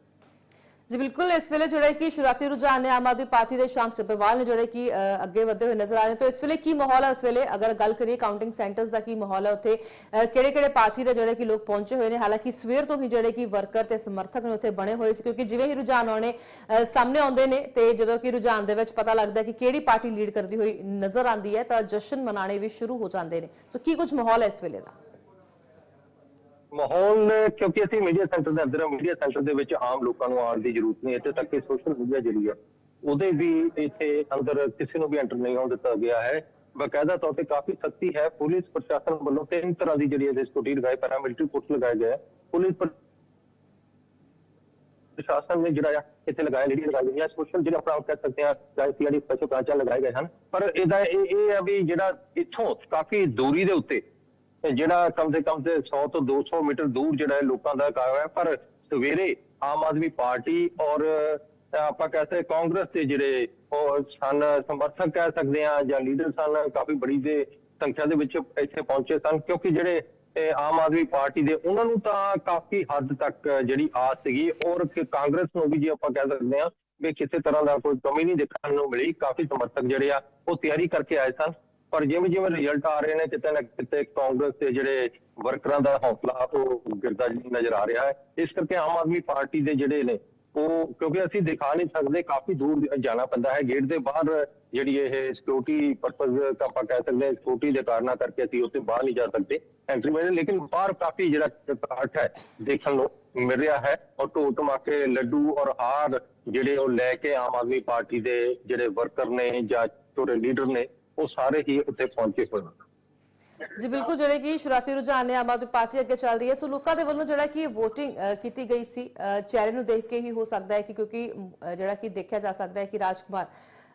ਜੀ, ਬਿਲਕੁਲ, ਇਸ ਵੇਲੇ ਜਿਹੜੇ ਕਿ ਸ਼ੁਰੂਆਤੀ ਰੁਝਾਨ ਨੇ ਆਮ ਆਦਮੀ ਪਾਰਟੀ ਦੇ ਸ਼ਾਂਕ ਚੱਬੇਵਾਲ ਨੇ ਜਿਹੜੇ ਕਿ ਅੱਗੇ ਵਧਦੇ ਹੋਏ ਨਜ਼ਰ ਆ ਰਹੇ ਨੇ। ਤਾਂ ਇਸ ਵੇਲੇ ਕੀ ਮਾਹੌਲ ਹੈ ਇਸ ਵੇਲੇ ਅਗਰ ਗੱਲ ਕਰੀਏ ਕਾਊਂਟਿੰਗ ਸੈਂਟਰਸ ਦਾ ਕੀ ਮਾਹੌਲ ਹੈ ਉੱਥੇ? ਕਿਹੜੇ ਕਿਹੜੇ ਪਾਰਟੀ ਦੇ ਜਿਹੜੇ ਕਿ ਲੋਕ ਪਹੁੰਚੇ ਹੋਏ ਨੇ? ਹਾਲਾਂਕਿ ਸਵੇਰ ਤੋਂ ਹੀ ਜਿਹੜੇ ਕਿ ਵਰਕਰ ਤੇ ਸਮਰਥਕ ਨੇ ਉੱਥੇ ਬਣੇ ਹੋਏ ਸੀ, ਕਿਉਂਕਿ ਜਿਵੇਂ ਹੀ ਰੁਝਾਨ ਆਉਣੇ ਸਾਹਮਣੇ ਆਉਂਦੇ ਨੇ ਤੇ ਜਦੋਂ ਕਿ ਰੁਝਾਨ ਦੇ ਵਿੱਚ ਪਤਾ ਲੱਗਦਾ ਕਿ ਕਿਹੜੀ ਪਾਰਟੀ ਲੀਡ ਕਰਦੀ ਹੋਈ ਨਜ਼ਰ ਆਉਂਦੀ ਹੈ, ਤਾਂ ਜਸ਼ਨ ਮਨਾਣੇ ਵੀ ਸ਼ੁਰੂ ਹੋ ਜਾਂਦੇ ਨੇ। ਸੋ ਕੀ ਕੁਝ ਮਾਹੌਲ ਹੈ ਇਸ ਵੇਲੇ ਦਾ? ਮਾਹੌਲ ਕਿਉਂਕਿ ਅਸੀਂ ਮੀਡੀਆ ਸੈਂਟਰ ਦੇ ਅੰਦਰ ਮੀਡੀਆ ਸੈਂਟਰ ਦੇ ਵਿੱਚ ਆਮ ਲੋਕਾਂ ਨੂੰ ਆਉਣ ਦੀ ਜ਼ਰੂਰਤ ਨਹੀਂ, ਇੱਥੇ ਤੱਕ ਕਿ ਸੋਸ਼ਲ ਮੀਡੀਆ ਜਿਹੜੀ ਹੈ ਉਹਦੇ ਵੀ ਇੱਥੇ ਅੰਦਰ ਕਿਸੇ ਨੂੰ ਵੀ ਐਂਟਰ ਨਹੀਂ ਹੋਣ ਦਿੱਤਾ ਗਿਆ ਹੈ। ਬਕਾਇਦਾ ਤੌਰ ਤੇ ਕਾਫੀ ਸਖਤੀ ਹੈ, ਪੁਲਿਸ ਪ੍ਰਸ਼ਾਸਨ ਵੱਲੋਂ ਤਿੰਨ ਤਰ੍ਹਾਂ ਦੀ ਜਿਹੜੀ ਹੈ ਸਿਕਿਉਰਿਟੀ ਲਗਾਈ ਪੈਰਾਮਿਲਟਰੀ ਪੁਲਿਸ ਲਗਾਏ ਗਏ ਪੁਲਿਸ ਪ੍ਰਸ਼ਾਸਨ ਨੇ ਜਿਹੜਾ ਇੱਥੇ ਲਗਾਇਆ ਜਿਹੜੀ ਲਗਾਈ ਗਈ ਹੈ ਸੋਸ਼ਲ ਜਿਹੜਾ ਆਪਾਂ ਕਹਿ ਸਕਦੇ ਹਾਂ ਚਾਹੇ ਸੀਆਰਡੀ ਸਪੈਸ਼ਲ ਬ੍ਰਾਂਚਾਂ ਲਗਾਏ ਗਏ ਹਨ। ਪਰ ਇਹਦਾ ਇਹ ਇਹ ਹੈ ਵੀ ਜਿਹੜਾ ਇੱਥੋਂ ਕਾਫੀ ਦੂਰੀ ਦੇ ਉੱਤੇ ਜਿਹੜਾ ਕਮ ਸੇ ਕਮ ਤੇ 100 ਤੋਂ 200 ਮੀਟਰ ਦੂਰ ਜਿਹੜਾ ਹੈ ਲੋਕਾਂ ਦਾ ਘਰ ਹੈ, ਪਰ ਸਵੇਰੇ ਆਮ ਆਦਮੀ ਪਾਰਟੀ ਔਰ ਆਪਾਂ ਕਹਿ ਸਕਦੇ ਕਾਂਗਰਸ ਦੇ ਜਿਹੜੇ ਉਹ ਸਨ, ਸਮਰਥਕ ਕਹਿ ਸਕਦੇ ਆ ਜਾਂ ਲੀਡਰ ਸਨ, ਕਾਫੀ ਬੜੀ ਦੇ ਸੰਖਿਆ ਦੇ ਵਿੱਚ ਇੱਥੇ ਪਹੁੰਚੇ ਸਨ, ਕਿਉਂਕਿ ਜਿਹੜੇ ਆਮ ਆਦਮੀ ਪਾਰਟੀ ਦੇ ਉਹਨਾਂ ਨੂੰ ਤਾਂ ਕਾਫੀ ਹੱਦ ਤੱਕ ਜਿਹੜੀ ਆਸ ਸੀਗੀ ਔਰ ਕਾਂਗਰਸ ਨੂੰ ਵੀ ਜੇ ਆਪਾਂ ਕਹਿ ਸਕਦੇ ਆ ਵੀ ਕਿਸੇ ਤਰ੍ਹਾਂ ਦਾ ਕੋਈ ਕਮੀ ਨਹੀਂ ਦੇਖਣ ਨੂੰ ਮਿਲੀ, ਕਾਫੀ ਸਮਰਥਕ ਜਿਹੜੇ ਆ ਉਹ ਤਿਆਰੀ ਕਰਕੇ ਆਏ ਸਨ। ਪਰ ਜਿਵੇਂ ਜਿਵੇਂ ਰਿਜ਼ਲਟ ਆ ਰਹੇ ਨੇ, ਕਿਤੇ ਨਾ ਕਿਤੇ ਕਾਂਗਰਸ ਦੇ ਜਿਹੜੇ ਵਰਕਰਾਂ ਦਾ ਹੌਸਲਾ ਉਹ ਗਿਰਦਾ ਨਜ਼ਰ ਆ ਰਿਹਾ ਹੈ। ਇਸ ਕਰਕੇ ਆਮ ਆਦਮੀ ਪਾਰਟੀ ਦੇ ਜਿਹੜੇ ਨੇ, ਉਹ ਕਿਉਂਕਿ ਅਸੀਂ ਦਿਖਾ ਨਹੀਂ ਸਕਦੇ, ਕਾਫੀ ਦੂਰ ਜਾਣਾ ਪੈਂਦਾ ਹੈ। ਗੇਟ ਦੇ ਬਾਹਰ ਜਿਹੜੀ ਇਹ ਸਿਕਿਉਰਿਟੀ ਪਰਪਸ ਆਪਾਂ ਕਹਿ ਸਕਦੇ ਹਾਂ ਸਿਕਿਉਰਿਟੀ ਦੇ ਕਾਰਨਾਂ ਕਰਕੇ ਅਸੀਂ ਉੱਥੇ ਬਾਹਰ ਨਹੀਂ ਜਾ ਸਕਦੇ। ਐਂਟਰੀ ਵਿੱਚ ਲੇਕਿਨ ਬਾਹਰ ਕਾਫੀ ਜਿਹੜਾ ਘਾਟ ਹੈ, ਦੇਖਣ ਨੂੰ ਮਿਲ ਰਿਹਾ ਹੈ। ਔਰ ਢੋਲ ਧਮਾਕੇ, ਲੱਡੂ ਔਰ ਹਾਰ ਜਿਹੜੇ ਉਹ ਲੈ ਕੇ ਆਮ ਆਦਮੀ ਪਾਰਟੀ ਦੇ ਜਿਹੜੇ ਵਰਕਰ ਨੇ ਜਾਂ ਛੋਟੇ ਲੀਡਰ ਨੇ ਉਹ ਸਾਰੇ ਹੀ ਉੱਥੇ ਪਹੁੰਚੇ ਹੋਏ ਹਨ ਜੀ ਬਿਲਕੁਲ ਜਿਹੜੇ ਕਿ ਸ਼ੁਰੂਆਤੀ ਰੁਝਾਨ ਨੇ ਆਮ ਆਦਮੀ ਪਾਰਟੀ ਅੱਗੇ ਚੱਲ ਰਹੀ ਹੈ। ਸੋ ਲੋਕਾਂ ਦੇ ਵੱਲੋਂ ਜਿਹੜਾ ਕਿ VOTING ਕੀਤੀ ਗਈ ਸੀ ਚਿਹਰੇ ਨੂੰ ਦੇਖ ਕੇ ਹੀ ਹੋ ਸਕਦਾ ਹੈ ਕਿ ਕਿਉਂਕਿ ਜਿਹੜਾ ਕਿ ਦੇਖਿਆ ਜਾ ਸਕਦਾ ਹੈ ਕਿ ਰਾਜਕੁਮਾਰ ਅ,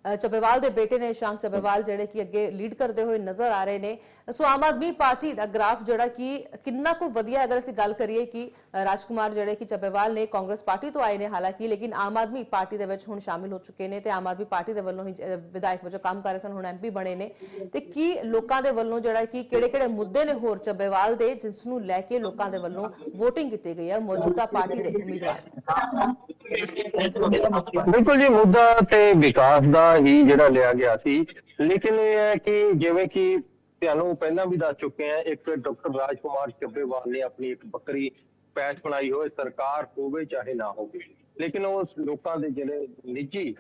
ਚੱਬੇਵਾਲ ਦੇ ਬੇਟੇ ਨੇ ਸ਼ਾਂਕ ਚੱਬੇਵਾਲ ਜਿਹੜੇ ਕਿ ਅੱਗੇ ਲੀਡ ਕਰਦੇ ਹੋਏ ਨਜ਼ਰ ਆ ਰਹੇ ਨੇ। ਸੋ ਆਮ ਆਦਮੀ ਪਾਰਟੀ ਦਾ ਗ੍ਰਾਫ ਜਿਹੜਾ ਕਿ ਕਿੰਨਾ ਕੁ ਵਧੀਆ ਅਗਰ ਅਸੀਂ ਗੱਲ ਕਰੀਏ ਕਿ ਰਾਜਕੁਮਾਰ ਜਿਹੜੇ ਕਿ ਚੱਬੇਵਾਲ ਨੇ ਕਾਂਗਰਸ ਪਾਰਟੀ ਤੋਂ ਆਏ ਨੇ ਹਾਲਾਂਕਿ, ਲੇਕਿਨ ਆਮ ਆਦਮੀ ਪਾਰਟੀ ਦੇ ਵਿੱਚ ਹੁਣ ਸ਼ਾਮਿਲ ਹੋ ਚੁੱਕੇ ਨੇ ਤੇ ਆਮ ਆਦਮੀ ਪਾਰਟੀ ਦੇ ਵੱਲੋਂ ਹੀ ਵਿਧਾਇਕ ਵਜੋਂ ਕੰਮ ਕਰ ਰਹੇ ਸਨ, ਹੁਣ ਐਮਪੀ ਬਣੇ ਨੇ। ਤੇ ਕੀ ਲੋਕਾਂ ਦੇ ਵੱਲੋਂ ਜਿਹੜਾ ਕਿ ਕਿਹੜੇ-ਕਿਹੜੇ ਮੁੱਦੇ ਨੇ ਹੋਰ ਚੱਬੇਵਾਲ ਦੇ ਜਿਸ ਨੂੰ ਲੈ ਕੇ ਲੋਕਾਂ ਦੇ ਵੱਲੋਂ VOTING ਕੀਤੀ ਗਈ ਹੈ, ਮੌਜੂਦਾ ਪਾਰਟੀ ਦੇ ਉਮੀਦਵਾਰ? ਬਿਲਕੁਲ ਜੀ, ਮੁੱਦਾ ਤੇ ਵਿਕਾਸ ਦਾ ਹੀ ਜਿਹੜਾ ਲਿਆ ਗਿਆ ਸੀ। ਲੇਕਿਨ ਇਹ ਹੈ ਕਿ ਜਿਵੇਂ ਕਿ ਤੁਹਾਨੂੰ ਪਹਿਲਾਂ ਵੀ ਦੱਸ ਚੁੱਕੇ ਆ ਇੱਕ ਡਾਕਟਰ ਰਾਜਕੁਮਾਰ ਚੱਬੇਵਾਲ ਨੇ ਆਪਣੀ ਇੱਕ ਬੱਕਰੀ ਪੈਚ ਬਣਾਈ ਹੋਏ, ਸਰਕਾਰ ਹੋਵੇ ਚਾਹੇ ਨਾ ਹੋਵੇ। ਲੇਕਿਨ ਉਹ ਲੋਕਾਂ ਦੇ ਜਿਹੜੇ ਨਿੱਜੀ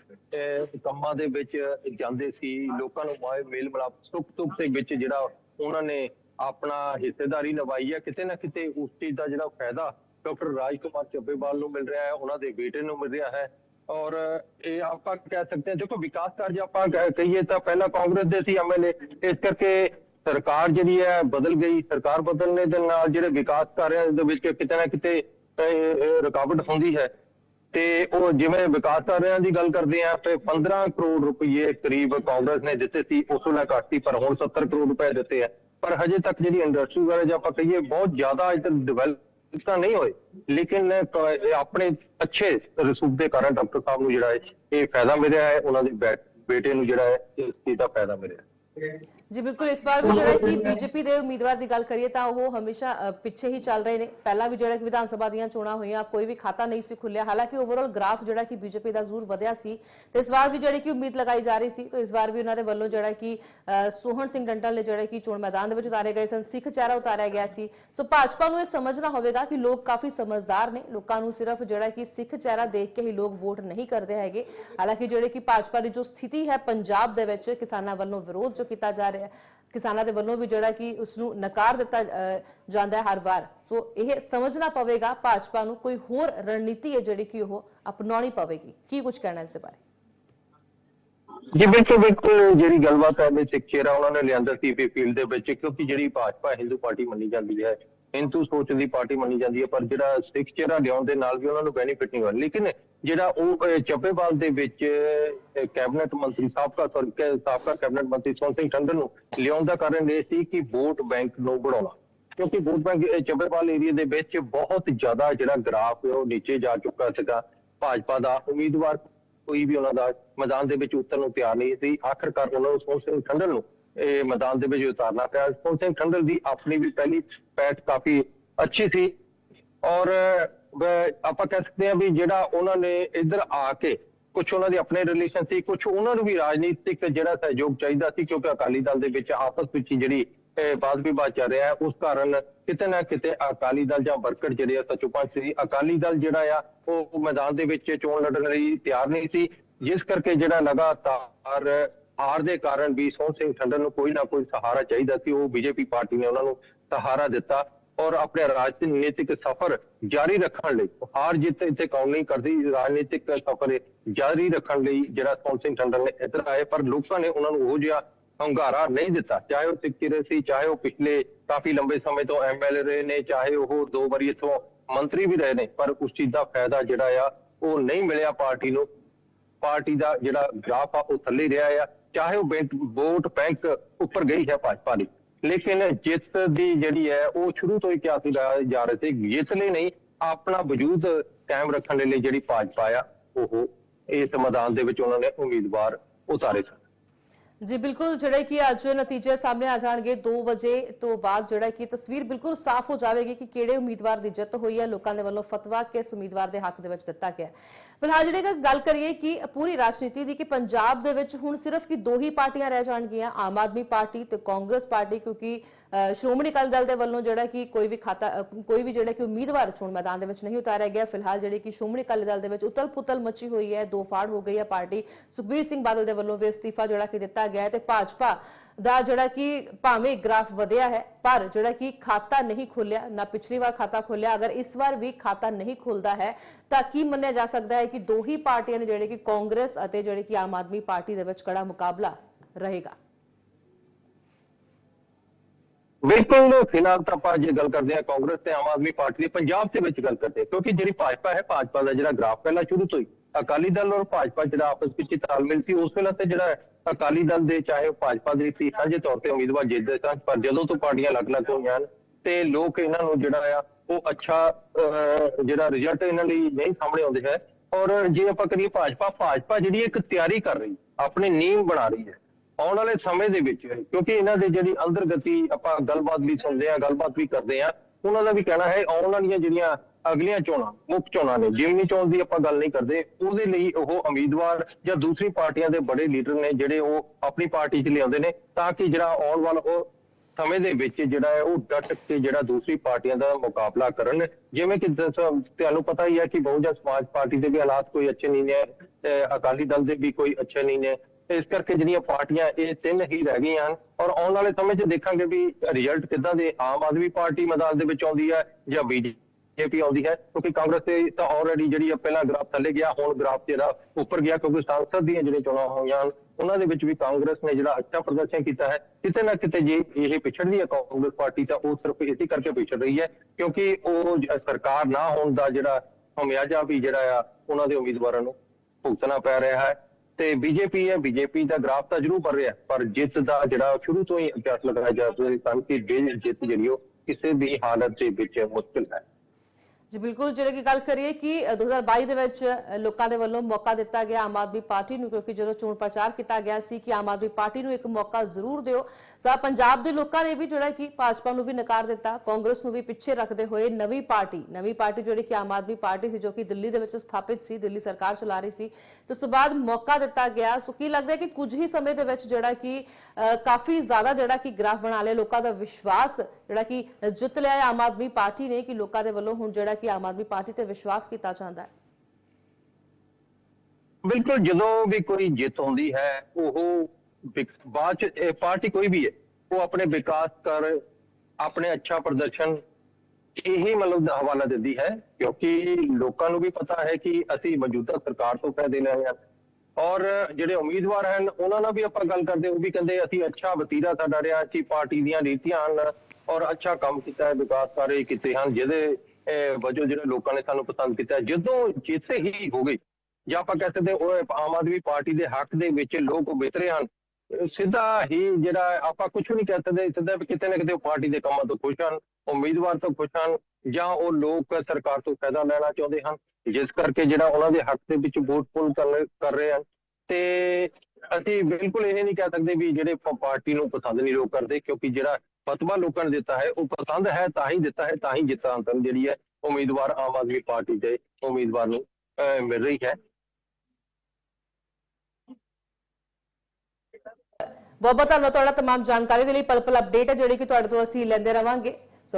ਕੰਮਾਂ ਦੇ ਵਿੱਚ ਜਾਂਦੇ ਸੀ, ਲੋਕਾਂ ਨੂੰ ਮਾਏ ਮੇਲ ਮਿਲਾਪ ਸੁੱਖ ਦੁੱਖ ਦੇ ਵਿੱਚ ਜਿਹੜਾ ਉਹਨਾਂ ਨੇ ਆਪਣਾ ਹਿੱਸੇਦਾਰੀ ਨਿਭਾਈ ਹੈ ਕਿਤੇ ਨਾ ਕਿਤੇ ਉਸ ਚੀਜ਼ ਦਾ ਜਿਹੜਾ ਫਾਇਦਾ ਡਾਕਟਰ ਰਾਜਕੁਮਾਰ ਚੱਬੇਵਾਲ ਨੂੰ ਮਿਲ ਰਿਹਾ ਹੈ, ਉਹਨਾਂ ਦੇ ਬੇਟੇ ਨੂੰ ਮਿਲ ਰਿਹਾ ਹੈ ਔਰ ਇਹ ਆਪਾਂ ਕਹਿ ਸਕਦੇ ਹਾਂ, ਦੇਖੋ ਵਿਕਾਸ ਕਾਰਜ ਆਪਾਂ ਕਹੀਏ ਤਾਂ ਪਹਿਲਾਂ ਕਾਂਗਰਸ ਦੇ ਸੀ ਐਮਐਲਏ ਇਸ ਕਰਕੇ ਸਰਕਾਰ ਜਿਹੜੀ ਹੈ ਬਦਲ ਗਈ, ਸਰਕਾਰ ਬਦਲਣੇ ਦੇ ਨਾਲ ਜਿਹੜੇ ਵਿਕਾਸ ਕਾਰਜਾਂ ਦੇ ਵਿੱਚ ਕਿਤੇ ਨਾ ਕਿਤੇ ਰੁਕਾਵਟ ਹੁੰਦੀ ਹੈ। ਤੇ ਉਹ ਜਿਵੇਂ ਵਿਕਾਸ ਕਾਰਜਾਂ ਦੀ ਗੱਲ ਕਰਦੇ ਆ ਤੇ 15 ਕਰੋੜ ਰੁਪਏ ਕਰੀਬ ਕਾਂਗਰਸ ਨੇ ਦਿੱਤੇ ਸੀ, ਉਸ ਵੇਲੇ ਘੱਟ ਸੀ ਪਰ ਹੁਣ 70 ਕਰੋੜ ਰੁਪਏ ਦਿੱਤੇ ਆ। ਪਰ ਹਜੇ ਤੱਕ ਜਿਹੜੀ ਇੰਡਸਟਰੀ ਬਾਰੇ ਜੇ ਆਪਾਂ ਕਹੀਏ, ਬਹੁਤ ਜ਼ਿਆਦਾ ਇੱਧਰ ਡਿਵੈਲਪ ਤਾਂ ਨਹੀਂ ਹੋਏ। ਲੇਕਿਨ ਆਪਣੇ ਅੱਛੇ ਰਸੂਖ ਦੇ ਕਾਰਨ ਡਾਕਟਰ ਸਾਹਿਬ ਨੂੰ ਜਿਹੜਾ ਹੈ, ਇਹ ਫਾਇਦਾ ਮਿਲਿਆ ਹੈ। ਉਹਨਾਂ ਦੇ ਬੇਟੇ ਨੂੰ ਜਿਹੜਾ ਹੈ, ਇਸ ਚੀਜ਼ ਦਾ ਫਾਇਦਾ ਮਿਲਿਆ। ਜੀ ਬਿਲਕੁਲ ਇਸ ਵਾਰ ਵੀ ਜਿਹੜਾ ਕਿ ਬੀਜੇਪੀ ਦੇ ਉਮੀਦਵਾਰ ਦੀ ਗੱਲ ਕਰੀਏ ਤਾਂ ਉਹ ਹਮੇਸ਼ਾ ਪਿੱਛੇ ਹੀ ਚੱਲ ਰਹੇ ਨੇ। ਪਹਿਲਾਂ ਵੀ ਜਿਹੜਾ ਕਿ ਵਿਧਾਨ ਸਭਾ ਦੀਆਂ ਚੋਣਾਂ ਹੋਈਆਂ ਕੋਈ ਵੀ ਖਾਤਾ ਨਹੀਂ ਸੀ ਖੁੱਲਿਆ। ਹਾਲਾਂਕਿ ਓਵਰਆਲ ਗ੍ਰਾਫ ਜਿਹੜਾ ਕਿ ਬੀਜੇਪੀ ਦਾ ਜ਼ਰੂਰ ਵਧਿਆ ਸੀ ਤੇ ਇਸ ਵਾਰ ਵੀ ਜਿਹੜੀ ਕਿ ਉਮੀਦ ਲਗਾਈ ਜਾ ਰਹੀ ਸੀ ਤਾਂ ਇਸ ਵਾਰ ਵੀ ਉਹਨਾਂ ਦੇ ਵੱਲੋਂ ਜਿਹੜਾ ਕਿ ਸੋਹਣ ਸਿੰਘ ਡੰਟਲ ਨੇ ਜਿਹੜੇ ਕਿ ਚੋਣ ਮੈਦਾਨ ਦੇ ਵਿੱਚ ਉਤਾਰੇ ਗਏ ਸਨ ਸਿੱਖ ਚਿਹਰਾ ਉਤਾਰਿਆ ਗਿਆ ਸੀ। ਸੋ ਭਾਜਪਾ ਨੂੰ ਇਹ ਸਮਝਣਾ ਹੋਵੇਗਾ ਕਿ ਲੋਕ ਕਾਫੀ ਸਮਝਦਾਰ ਨੇ। ਲੋਕਾਂ ਨੂੰ ਸਿਰਫ ਜਿਹੜਾ ਕਿ ਸਿੱਖ ਚਿਹਰਾ ਦੇਖ ਕੇ ਹੀ ਲੋਕ ਵੋਟ ਨਹੀਂ ਕਰਦੇ ਹੈਗੇ। ਹਾਲਾਂਕਿ ਜਿਹੜੇ ਕਿ ਭਾਜਪਾ ਦੀ ਜੋ ਸਥਿਤੀ ਹੈ ਪੰਜਾਬ ਦੇ ਵਿੱਚ ਕਿਸਾਨਾਂ ਵੱਲੋਂ ਵਿਰੋਧ ਜੋ ਕੀਤਾ ਜਾ ਰਿਹਾ ਹੈ। ਕਿਸਾਨਾਂ ਦੇ ਵੱਲੋਂ ਵੀ ਜਿਹੜਾ ਕਿ ਉਸ ਨੂੰ ਨਕਾਰ ਦਿੱਤਾ ਜਾਂਦਾ ਹੈ ਹਰ ਵਾਰ। ਸੋ ਇਹ ਸਮਝਣਾ ਪਵੇਗਾ, ਭਾਜਪਾ ਨੂੰ ਕੋਈ ਹੋਰ ਰਣਨੀਤੀ ਹੈ ਜਿਹੜੀ ਕਿ ਉਹ ਅਪਣਾਉਣੀ ਪਵੇਗੀ। ਕੀ ਕੁਝ ਕਹਿਣਾ ਇਸ ਬਾਰੇ? ਜੀ, ਬਿਲਕੁਲ ਬਿਲਕੁਲ। ਜਿਹੜੀ ਗੱਲਬਾਤ ਹੈ ਵੀ ਸਿੱਖ ਚਿਹਰਾ ਉਹਨਾਂ ਨੇ ਲਿਆਂਦਾ ਸੀ ਵੀ ਫੀਲਡ ਦੇ ਵਿੱਚ, ਕਿਉਂਕਿ ਜਿਹੜੀ ਭਾਜਪਾ ਹਿੰਦੂ ਪਾਰਟੀ ਮੰਨੀ ਜਾਂਦੀ ਹੈ, ਹਿੰਦੂ ਸੋਚ ਦੀ ਪਾਰਟੀ ਮੰਨੀ ਜਾਂਦੀ ਹੈ, ਪਰ ਜਿਹੜਾ ਸਿੱਖ ਚਿਹਰਾ ਲਿਆਉਣ ਦੇ ਨਾਲ ਵੀ ਉਹਨਾਂ ਨੂੰ ਬੈਨੀਫਿਟ ਨਹੀਂ ਹੋਇਆ। ਲੇਕਿਨ ਜਿਹੜਾ ਉਹ ਅਹ, ਦੇ ਵਿੱਚ ਕੈਬਨਿਟ ਮੰਤਰੀ ਸਾਬਕਾ ਸੌਰੀ ਸਾਬਕਾ ਕੈਬਨਿਟ ਮੰਤਰੀ ਸੋਹਣ ਸਿੰਘ ਟੰਡਨ ਨੂੰ ਲਿਆਉਣ ਦਾ ਕਾਰਨ ਇਹ ਸੀ ਕਿ ਵੋਟ ਬੈਂਕ ਨੂੰ ਬਣਾਉਣਾ। ਕਿਉਂਕਿ ਵੋਟ ਬੈਂਕ ਇਹ ਏਰੀਆ ਦੇ ਵਿੱਚ ਬਹੁਤ ਜ਼ਿਆਦਾ ਜਿਹੜਾ ਗ੍ਰਾਫ ਹੈ ਉਹ ਨੀਚੇ ਜਾ ਚੁੱਕਾ ਸੀਗਾ ਭਾਜਪਾ ਦਾ। ਉਮੀਦਵਾਰ ਕੋਈ ਵੀ ਉਹਨਾਂ ਦਾ ਮੈਦਾਨ ਦੇ ਵਿੱਚ ਉਤਰਨ ਨੂੰ ਤਿਆਰ ਨਹੀਂ ਸੀ। ਆਖਰਕਾਰ ਉਹਨਾਂ ਨੂੰ ਸੋਹਣ ਸਿੰਘ ਠੰਡਲ ਨੂੰ ਇਹ ਮੈਦਾਨ ਦੇ ਵਿੱਚ ਉਤਾਰਨਾ ਪਿਆ। ਸੋਹਣ ਸਿੰਘ ਠੰਡਲ ਦੀ ਆਪਣੀ ਵੀ ਪਹਿਲੀ ਪੈਟ ਕਾਫੀ ਅੱਛੀ ਸੀ ਔਰ ਆਪਾਂ ਕਹਿ ਸਕਦੇ ਹਾਂ ਵੀ ਜਿਹੜਾ ਉਹਨਾਂ ਨੇ ਇੱਧਰ ਆ ਕੇ ਕੁਝ ਉਹਨਾਂ ਦੇ ਆਪਣੇ ਰਿਲੇਸ਼ਨ ਸੀ ਕੁਝ ਉਹਨਾਂ ਨੂੰ ਵੀ ਰਾਜਨੀਤਿਕ ਜਿਹੜਾ ਸਹਿਯੋਗ ਚਾਹੀਦਾ ਸੀ, ਕਿਉਂਕਿ ਅਕਾਲੀ ਦਲ ਦੇ ਵਿੱਚ ਆਪਸ ਵਿੱਚ ਜਿਹੜੀ ਇਹ ਵਾਦ ਵਿਵਾਦ ਚੱਲ ਰਿਹਾ ਹੈ, ਉਸ ਕਾਰਨ ਕਿਤੇ ਨਾ ਕਿਤੇ ਅਕਾਲੀ ਦਲ ਜਾਂ ਵਰਕਰ ਜਿਹੜੇ ਆ ਸੱਚੋ ਪੰਜ ਸੀ ਅਕਾਲੀ ਦਲ ਜਿਹੜਾ ਆ, ਉਹ ਮੈਦਾਨ ਦੇ ਵਿੱਚ ਚੋਣ ਲੜਨ ਲਈ ਤਿਆਰ ਨਹੀਂ ਸੀ, ਜਿਸ ਕਰਕੇ ਜਿਹੜਾ ਲਗਾਤਾਰ ਹਾਰ ਦੇ ਕਾਰਨ ਵੀ ਸੋਹਣ ਸਿੰਘ ਠੰਡਰ ਨੂੰ ਕੋਈ ਨਾ ਕੋਈ ਸਹਾਰਾ ਚਾਹੀਦਾ ਸੀ, ਉਹ ਬੀਜੇਪੀ ਪਾਰਟੀ ਨੇ ਉਹਨਾਂ ਨੂੰ ਸਹਾਰਾ ਦਿੱਤਾ। ਔਰ ਆਪਣੇ ਰਾਜਨੀਤਿਕ ਸਫ਼ਰ ਜਾਰੀ ਰੱਖਣ ਲਈ, ਹਾਰ ਜਿੱਤ ਇੱਥੇ ਕੌਣ ਨਹੀਂ ਕਰਦੀ, ਰਾਜਨੀਤਿਕ ਸਫ਼ਰ ਜਾਰੀ ਰੱਖਣ ਲਈ ਜਿਹੜਾ ਸੋਹਣ ਸਿੰਘ ਠੰਡਰ ਨੇ ਇੱਧਰ ਆਏ, ਪਰ ਲੋਕਾਂ ਨੇ ਉਹਨਾਂ ਨੂੰ ਉਹ ਜਿਹਾ ਹੰਗਾਰਾ ਨਹੀਂ ਦਿੱਤਾ। ਚਾਹੇ ਉਹ ਸਿੱਖ ਚਿਹਰੇ ਸੀ, ਚਾਹੇ ਉਹ ਪਿਛਲੇ ਕਾਫੀ ਲੰਬੇ ਸਮੇਂ ਤੋਂ ਐਮਐਲਏ ਰਹੇ ਨੇ, ਚਾਹੇ ਉਹ ਦੋ ਵਾਰੀ ਇੱਥੋਂ ਮੰਤਰੀ ਵੀ ਰਹੇ ਨੇ, ਪਰ ਉਸ ਚੀਜ਼ ਦਾ ਫਾਇਦਾ ਜਿਹੜਾ ਆ, ਉਹ ਨਹੀਂ ਮਿਲਿਆ ਪਾਰਟੀ ਨੂੰ। ਪਾਰਟੀ ਦਾ ਜਿਹੜਾ ਗ੍ਰਾਫ ਆ, ਉਹ ਥੱਲੇ ਰਿਹਾ ਆ। ਚਾਹੇ ਉਹ ਬੈਂਕ ਵੋਟ ਬੈਂਕ ਉੱਪਰ ਗਈ ਹੈ ਭਾਜਪਾ ਦੀ। ਲੇਕਿਨ ਜਿੱਤ ਦੀ ਜਿਹੜੀ ਹੈ, ਉਹ ਸ਼ੁਰੂ ਤੋਂ ਹੀ ਕਿਆਸੀ ਜਾ ਰਹੇ ਸੀ। ਜਿੱਤ ਲਈ ਨਹੀਂ, ਆਪਣਾ ਵਜੂਦ ਕਾਇਮ ਰੱਖਣ ਦੇ ਲਈ ਜਿਹੜੀ ਭਾਜਪਾ ਆ, ਉਹ ਇਸ ਮੈਦਾਨ ਦੇ ਵਿੱਚ ਉਹਨਾਂ ਨੇ ਉਮੀਦਵਾਰ ਉਤਾਰੇ ਸਨ। ਜੀ, ਬਿਲਕੁਲ, ਜਿਹੜੇ ਕਿ ਅੱਜ ਨਤੀਜੇ ਸਾਹਮਣੇ ਆ ਜਾਣਗੇ 2 ਵਜੇ ਤੋਂ ਬਾਅਦ, ਜਿਹੜਾ ਕਿ ਤਸਵੀਰ ਬਿਲਕੁਲ ਸਾਫ਼ ਹੋ ਜਾਵੇਗੀ ਕਿ ਕਿਹੜੇ ਉਮੀਦਵਾਰ ਦੀ ਜਿੱਤ ਹੋਈ ਹੈ, ਲੋਕਾਂ ਦੇ ਵੱਲੋਂ ਫਤਵਾ ਕਿਸ ਉਮੀਦਵਾਰ ਦੇ ਹੱਕ ਦੇ ਵਿੱਚ ਦਿੱਤਾ ਗਿਆ ਫਿਲਹਾਲ ਜਿਹੜੇ ਕਿ ਗੱਲ ਕਰੀਏ ਕਿ ਪੂਰੀ ਰਾਜਨੀਤੀ ਦੀ, ਕਿ ਪੰਜਾਬ ਦੇ ਵਿੱਚ ਹੁਣ ਸਿਰਫ ਕਿ ਦੋ ਹੀ ਪਾਰਟੀਆਂ ਰਹਿ ਜਾਣਗੀਆਂ, ਆਮ ਆਦਮੀ ਪਾਰਟੀ ਤੇ ਕਾਂਗਰਸ ਪਾਰਟੀ, ਕਿਉਂਕਿ ਸ਼੍ਰੋਮਣੀ ਅਕਾਲੀ ਦਲ ਦੇ ਵੱਲੋਂ ਜਿਹੜਾ ਕਿ ਕੋਈ ਵੀ ਖਾਤਾ ਕੋਈ ਵੀ ਜਿਹੜਾ ਕਿ ਉਮੀਦਵਾਰ ਚੋਣ ਮੈਦਾਨ ਦੇ ਵਿੱਚ ਨਹੀਂ ਉਤਾਰਿਆ ਗਿਆ। ਫਿਲਹਾਲ ਜਿਹੜੀ ਕਿ ਸ਼੍ਰੋਮਣੀ ਅਕਾਲੀ ਦਲ ਦੇ ਵਿੱਚ ਉਤਲ ਪੁਤਲ ਮੱਚੀ ਹੋਈ ਹੈ, ਦੋ ਫਾੜ ਹੋ ਗਈ ਹੈ। ਪਾਰਟੀ ਸੁਖਬੀਰ ਸਿੰਘ ਬਾਦਲ ਦੇ ਵੱਲੋਂ ਵੀ ਅਸਤੀਫਾ ਜਿਹੜਾ ਕਿ ਦਿੱਤਾ ਗਿਆ ਹੈ ਤੇ ਭਾਜਪਾ ਦਾ ਜਿਹੜਾ ਕਿ ਭਾਵੇਂ ਗ੍ਰਾਫ ਵਧਿਆ ਹੈ, ਪਰ ਜਿਹੜਾ ਕਿ ਖਾਤਾ ਨਹੀਂ ਖੁੱਲਿਆ, ਨਾ ਪਿਛਲੀ ਵਾਰ ਖਾਤਾ ਖੁੱਲਿਆ। ਅਗਰ ਇਸ ਵਾਰ ਵੀ ਖਾਤਾ ਨਹੀਂ ਖੁੱਲਦਾ ਹੈ, ਤਾਂ ਕੀ ਮੰਨਿਆ ਜਾ ਸਕਦਾ ਹੈ ਕਿ ਦੋ ਹੀ ਪਾਰਟੀਆਂ ਨੇ ਜਿਹੜੇ ਕਿ ਕਾਂਗਰਸ ਅਤੇ ਜਿਹੜੇ ਕਿ ਆਮ ਆਦਮੀ ਪਾਰਟੀ ਦੇ ਵਿੱਚ ਕੜਾ ਮੁਕਾਬਲਾ ਰਹੇਗਾ? ਬਿਲਕੁਲ ਫਿਲਹਾਲ ਤਾਂ ਆਪਾਂ ਜੇ ਗੱਲ ਕਰਦੇ ਹਾਂ ਕਾਂਗਰਸ ਤੇ ਆਮ ਆਦਮੀ ਪਾਰਟੀ ਦੀ ਪੰਜਾਬ ਦੇ ਵਿੱਚ ਗੱਲ ਕਰਦੇ ਕਿਉਂਕਿ ਜਿਹੜੀ ਭਾਜਪਾ ਹੈ ਭਾਜਪਾ ਦਾ ਜਿਹੜਾ ਗ੍ਰਾਫ ਪਹਿਲਾਂ ਸ਼ੁਰੂ ਤੋਂ ਹੀ ਅਕਾਲੀ ਦਲ ਔਰ ਭਾਜਪਾ ਜਿਹੜਾ ਆਪਸ ਵਿੱਚ ਤਾਲਮੇਲ ਸੀ ਉਸ ਵੇਲੇ ਤੇ ਜਿਹੜਾ ਅਕਾਲੀ ਦਲ ਦੇ ਚਾਹੇ ਉਹ ਭਾਜਪਾ ਦੇ ਸੀ ਸਾਂਝੇ ਤੌਰ ਤੇ ਉਮੀਦਵਾਰ ਜਿੱਤਦੇ ਸਨ ਪਰ ਜਦੋਂ ਤੋਂ ਪਾਰਟੀਆਂ ਅਲੱਗ-ਅਲੱਗ ਹੋਈਆਂ ਹਨ ਤੇ ਲੋਕ ਇਹਨਾਂ ਨੂੰ ਜਿਹੜਾ ਆ ਉਹ ਅੱਛਾ ਅਹ, ਜਿਹੜਾ ਰਿਜ਼ਲਟ ਇਹਨਾਂ ਲਈ ਨਹੀਂ ਸਾਹਮਣੇ ਆਉਂਦੇ ਹੈ। ਔਰ ਜੇ ਆਪਾਂ ਕਰੀਏ ਭਾਜਪਾ ਭਾਜਪਾ ਜਿਹੜੀ ਇੱਕ ਤਿਆਰੀ ਕਰ ਰਹੀ ਆਪਣੀ ਨੀਂਹ ਬਣਾ ਰਹੀ ਹੈ ਆਉਣ ਵਾਲੇ ਸਮੇਂ ਦੇ ਵਿੱਚ, ਕਿਉਂਕਿ ਇਹਨਾਂ ਦੇ ਜਿਹੜੀ ਅੰਤਰਗਤੀ ਆਪਾਂ ਗੱਲਬਾਤ ਵੀ ਸੁਣਦੇ ਆ ਗੱਲਬਾਤ ਵੀ ਕਰਦੇ ਆ ਉਹਨਾਂ ਦਾ ਵੀ ਕਹਿਣਾ ਹੈ ਆਉਣ ਵਾਲੀਆਂ ਜਿਹੜੀਆਂ ਅਗਲੀਆਂ ਚੋਣਾਂ, ਮੁੱਖ ਚੋਣਾਂ ਨੇ ਜਿਮਨੀ ਚੋਣ ਦੀ ਆਪਾਂ ਗੱਲ ਨਹੀਂ ਕਰਦੇ, ਉਹਦੇ ਲਈ ਉਹ ਉਮੀਦਵਾਰ ਜਾਂ ਦੂਸਰੀ ਪਾਰਟੀਆਂ ਦੇ ਬੜੇ ਲੀਡਰ ਨੇ, ਜਿਹੜੇ ਉਹ ਆਪਣੀ ਪਾਰਟੀ 'ਚ ਲਿਆਉਂਦੇ ਨੇ, ਤਾਂ ਕਿ ਜਿਹੜਾ ਆਉਣ ਵਾਲਾ ਉਹ ਸਮੇਂ ਦੇ ਵਿੱਚ ਜਿਹੜਾ ਹੈ ਉਹ ਡਟ ਕੇ ਜਿਹੜਾ ਦੂਸਰੀ ਪਾਰਟੀਆਂ ਦਾ ਮੁਕਾਬਲਾ ਕਰਨ। ਜਿਵੇਂ ਕਿ ਤੁਹਾਨੂੰ ਪਤਾ ਹੀ ਹੈ ਕਿ ਬਹੁਜਨ ਸਮਾਜ ਪਾਰਟੀ ਦੇ ਵੀ ਹਾਲਾਤ ਕੋਈ ਅੱਛੇ ਨਹੀਂ ਨੇ ਅਕਾਲੀ ਦਲ ਦੇ ਵੀ ਕੋਈ ਅੱਛੇ ਨਹੀਂ ਨੇ ਇਸ ਕਰਕੇ ਜਿਹੜੀਆਂ ਪਾਰਟੀਆਂ ਇਹ ਤਿੰਨ ਹੀ ਰਹਿ ਗਈਆਂ ਹਨ। ਔਰ ਆਉਣ ਵਾਲੇ ਸਮੇਂ 'ਚ ਦੇਖਾਂਗੇ ਵੀ ਰਿਜ਼ਲਟ ਕਿੱਦਾਂ ਦੇ ਆਮ ਆਦਮੀ ਪਾਰਟੀ ਮੈਦਾਨ ਦੇ ਵਿੱਚ ਆਉਂਦੀ ਹੈ ਜਾਂ ਬੀਜੇਪੀ ਆਉਂਦੀ ਹੈ। ਕਿਉਂਕਿ ਕਾਂਗਰਸ ਤੇ ਤਾਂ ਆਲਰੇਡੀ ਜਿਹੜੀ ਆ ਪਹਿਲਾਂ ਗ੍ਰਾਫ ਥੱਲੇ ਗਿਆ, ਹੁਣ ਗ੍ਰਾਫ ਜਿਹੜਾ ਉੱਪਰ ਗਿਆ ਕਿਉਂਕਿ ਸੰਸਦ ਦੀਆਂ ਜਿਹੜੀਆਂ ਚੋਣਾਂ ਹੋਈਆਂ ਹਨ, ਉਹਨਾਂ ਦੇ ਵਿੱਚ ਵੀ ਕਾਂਗਰਸ ਨੇ ਜਿਹੜਾ ਅੱਛਾ ਪ੍ਰਦਰਸ਼ਨ ਕੀਤਾ ਹੈ। ਕਿਤੇ ਨਾ ਕਿਤੇ ਜੇ ਇਹ ਪਿਛੜਦੀ ਹੈ ਕਾਂਗਰਸ ਪਾਰਟੀ ਤਾਂ ਉਹ ਸਿਰਫ ਇਸੇ ਕਰਕੇ ਪਿਛੜ ਰਹੀ ਹੈ ਕਿਉਂਕਿ ਉਹ ਸਰਕਾਰ ਨਾ ਹੋਣ ਦਾ ਜਿਹੜਾ ਹਮਿਆਜਾ ਵੀ ਜਿਹੜਾ ਆ, ਉਹਨਾਂ ਦੇ ਉਮੀਦਵਾਰਾਂ ਨੂੰ ਭੁਗਤਣਾ ਪੈ ਰਿਹਾ ਹੈ। ਤੇ ਬੀਜੇਪੀ ਹੈ, ਬੀਜੇਪੀ ਦਾ ਗ੍ਰਾਫ ਤਾਂ ਜ਼ਰੂਰ ਵੱਧ ਰਿਹਾ, ਪਰ ਜਿੱਤ ਦਾ ਜਿਹੜਾ ਸ਼ੁਰੂ ਤੋਂ ਹੀ ਅਭਿਆਸ ਲਗਾਇਆ ਜਾ ਰਿਹਾ ਸੀ ਕਿ ਜੇ ਜਿੱਤ ਜਿਹੜੀ ਉਹ ਕਿਸੇ ਵੀ ਹਾਲਤ ਦੇ ਵਿੱਚ ਮੁਸ਼ਕਿਲ ਹੈ। ਜੀ ਬਿਲਕੁਲ ਜਿਹੜੇ ਕਿ ਗੱਲ ਕਰੀਏ ਕਿ ਅ, 2022 ਦੇ ਵਿੱਚ ਲੋਕਾਂ ਦੇ ਵੱਲੋਂ ਮੌਕਾ ਦਿੱਤਾ ਗਿਆ ਆਮ ਆਦਮੀ ਪਾਰਟੀ ਨੂੰ ਕਿਉਂਕਿ ਜਦੋਂ ਚੋਣ ਪ੍ਰਚਾਰ ਕੀਤਾ ਗਿਆ ਸੀ ਕਿ ਆਮ ਆਦਮੀ ਪਾਰਟੀ ਨੂੰ ਇੱਕ ਮੌਕਾ ਜ਼ਰੂਰ ਦਿਓ ਸਾ ਪੰਜਾਬ ਦੇ ਲੋਕਾਂ ਨੇ ਵੀ ਜਿਹੜਾ ਕਿ ਭਾਜਪਾ ਨੂੰ ਵੀ ਨਕਾਰ ਦਿੱਤਾ ਕਾਂਗਰਸ ਨੂੰ ਵੀ ਪਿੱਛੇ ਰੱਖਦੇ ਹੋਏ ਨਵੀਂ ਪਾਰਟੀ ਨਵੀਂ ਪਾਰਟੀ ਜਿਹੜੀ ਕਿ ਆਮ ਆਦਮੀ ਪਾਰਟੀ ਸੀ ਜੋ ਕਿ ਦਿੱਲੀ ਦੇ ਵਿੱਚ ਸਥਾਪਿਤ ਸੀ ਦਿੱਲੀ ਸਰਕਾਰ ਚਲਾ ਰਹੀ ਸੀ ਤੇ ਉਸ ਤੋਂ ਬਾਅਦ ਮੌਕਾ ਦਿੱਤਾ ਗਿਆ ਸੋ ਕੀ ਲੱਗਦਾ ਕਿ ਕੁਝ ਹੀ ਸਮੇਂ ਦੇ ਵਿੱਚ ਜਿਹੜਾ ਕਿ ਕਾਫੀ ਜ਼ਿਆਦਾ ਜਿਹੜਾ ਕਿ ਗ੍ਰਾਫ ਬਣਾ ਲਿਆ ਲੋਕਾਂ ਦਾ ਵਿਸ਼ਵਾਸ ਜਿਹੜਾ ਕਿ ਜਿੱਤ ਲਿਆ ਆਮ ਆਦਮੀ ਪਾਰਟੀ ਨੇ ਕਿ ਲੋਕਾਂ ਦੇ ਵੱਲੋਂ ਹੁਣ ਜਿਹੜਾ ਕਿ ਆਮ ਆਦਮੀ ਪਾਰਟੀ ਤੇ ਵਿਸ਼ਵਾਸ ਕੀਤਾ ਜਾਂਦਾ ਹੈ। ਬਿਲਕੁਲ, ਜਦੋਂ ਵੀ ਕੋਈ ਜਿੱਤ ਹੁੰਦੀ ਹੈ, ਉਹ ਬਾਅਦ ਚ ਪਾਰਟੀ ਕੋਈ ਵੀ ਹੈ, ਉਹ ਆਪਣੇ ਵਿਕਾਸ ਕਰ, ਆਪਣੇ ਅੱਛਾ ਪ੍ਰਦਰਸ਼ਨ ਇਹੀ ਮਤਲਬ ਦਾ ਹਵਾਲਾ ਦਿੰਦੀ ਹੈ, ਕਿਉਂਕਿ ਲੋਕਾਂ ਨੂੰ ਵੀ ਪਤਾ ਹੈ ਕਿ ਅਸੀਂ ਮੌਜੂਦਾ ਸਰਕਾਰ ਤੋਂ ਫਾਇਦੇ ਲੈ ਰਹੇ ਹਾਂ। ਔਰ ਜਿਹੜੇ ਉਮੀਦਵਾਰ ਹਨ, ਉਹਨਾਂ ਨਾਲ ਵੀ ਆਪਾਂ ਗੱਲ ਕਰਦੇ ਉਹ ਵੀ ਕਹਿੰਦੇ ਅਸੀਂ ਅੱਛਾ ਵਤੀਰਾ ਸਾਡਾ ਰਿਹਾ ਅੱਛੀ ਪਾਰਟੀ ਦੀਆਂ ਨੀਤੀਆਂ ਹਨ, ਔਰ ਅੱਛਾ ਕੰਮ ਕੀਤਾ ਹੈ, ਵਿਕਾਸ ਸਾਰੇ ਕੀਤੇ ਹਨ, ਜਿਹਦੇ ਵਜੋਂ ਜਿਹੜੇ ਲੋਕਾਂ ਨੇ ਸਾਨੂੰ ਪਸੰਦ ਕੀਤਾ, ਜਦੋਂ ਜਿੱਤ ਹੀ ਹੋ ਗਈ, ਜਾਂ ਆਪਾਂ ਕਹਿ ਸਕਦੇ ਉਹ ਆਮ ਆਦਮੀ ਪਾਰਟੀ ਦੇ ਹੱਕ ਦੇ ਵਿੱਚ ਲੋਕ ਵਿਤਰੇ ਹਨ ਸਿੱਧਾ ਹੀ ਜਿਹੜਾ ਆਪਾਂ ਕੁਝ ਨਹੀਂ ਕਹਿ ਸਕਦੇ, ਸਿੱਧਾ ਕਿਤੇ ਨਾ ਕਿਤੇ ਪਾਰਟੀ ਦੇ ਕੰਮਾਂ ਤੋਂ ਖੁਸ਼ ਹਨ, ਉਮੀਦਵਾਰ ਤੋਂ ਖੁਸ਼ ਹਨ, ਜਾਂ ਉਹ ਲੋਕ ਸਰਕਾਰ ਤੋਂ ਫਾਇਦਾ ਲੈਣਾ ਚਾਹੁੰਦੇ ਹਨ, ਜਿਸ ਕਰਕੇ ਜਿਹੜਾ ਉਹਨਾਂ ਦੇ ਹੱਕ ਦੇ ਵਿੱਚ ਵੋਟ ਪੁੱਲ ਕਰ ਕਰ ਰਹੇ ਹਨ। ਤੇ ਅਸੀਂ ਬਿਲਕੁਲ ਇਹ ਨਹੀਂ ਕਹਿ ਸਕਦੇ ਵੀ ਜਿਹੜੇ ਪਾਰਟੀ ਨੂੰ ਪਸੰਦ ਨਹੀਂ ਲੋਕ ਕਰਦੇ, ਕਿਉਂਕਿ ਜਿਹੜਾ ਫਤਵਾ ਲੋਕਾਂ ਨੇ ਦਿੱਤਾ ਹੈ ਉਹ ਪਸੰਦ ਹੈ ਤਾਂ ਹੀ ਦਿੱਤਾ ਹੈ ਤਾਂ ਹੀ ਜਿੱਤਾਂ ਅੰਤਰ ਜਿਹੜੀ ਹੈ ਉਮੀਦਵਾਰ ਆਮ ਆਦਮੀ ਪਾਰਟੀ ਦੇ ਉਮੀਦਵਾਰ ਨੂੰ ਅਹ, ਮਿਲ ਰਹੀ ਹੈ ਬਹੁਤ ਬਹੁਤ ਧੰਨਵਾਦ ਤੁਹਾਡਾ तमाम ਜਾਣਕਾਰੀ ਦੇ ਲਈ ਪਲ ਪਲ ਅਪਡੇਟ ਹੈ ਜਿਹੜੀ ਕਿ ਤੁਹਾਡੇ ਤੋਂ ਅਸੀਂ ਲੈਂਦੇ ਰਵਾਂਗੇ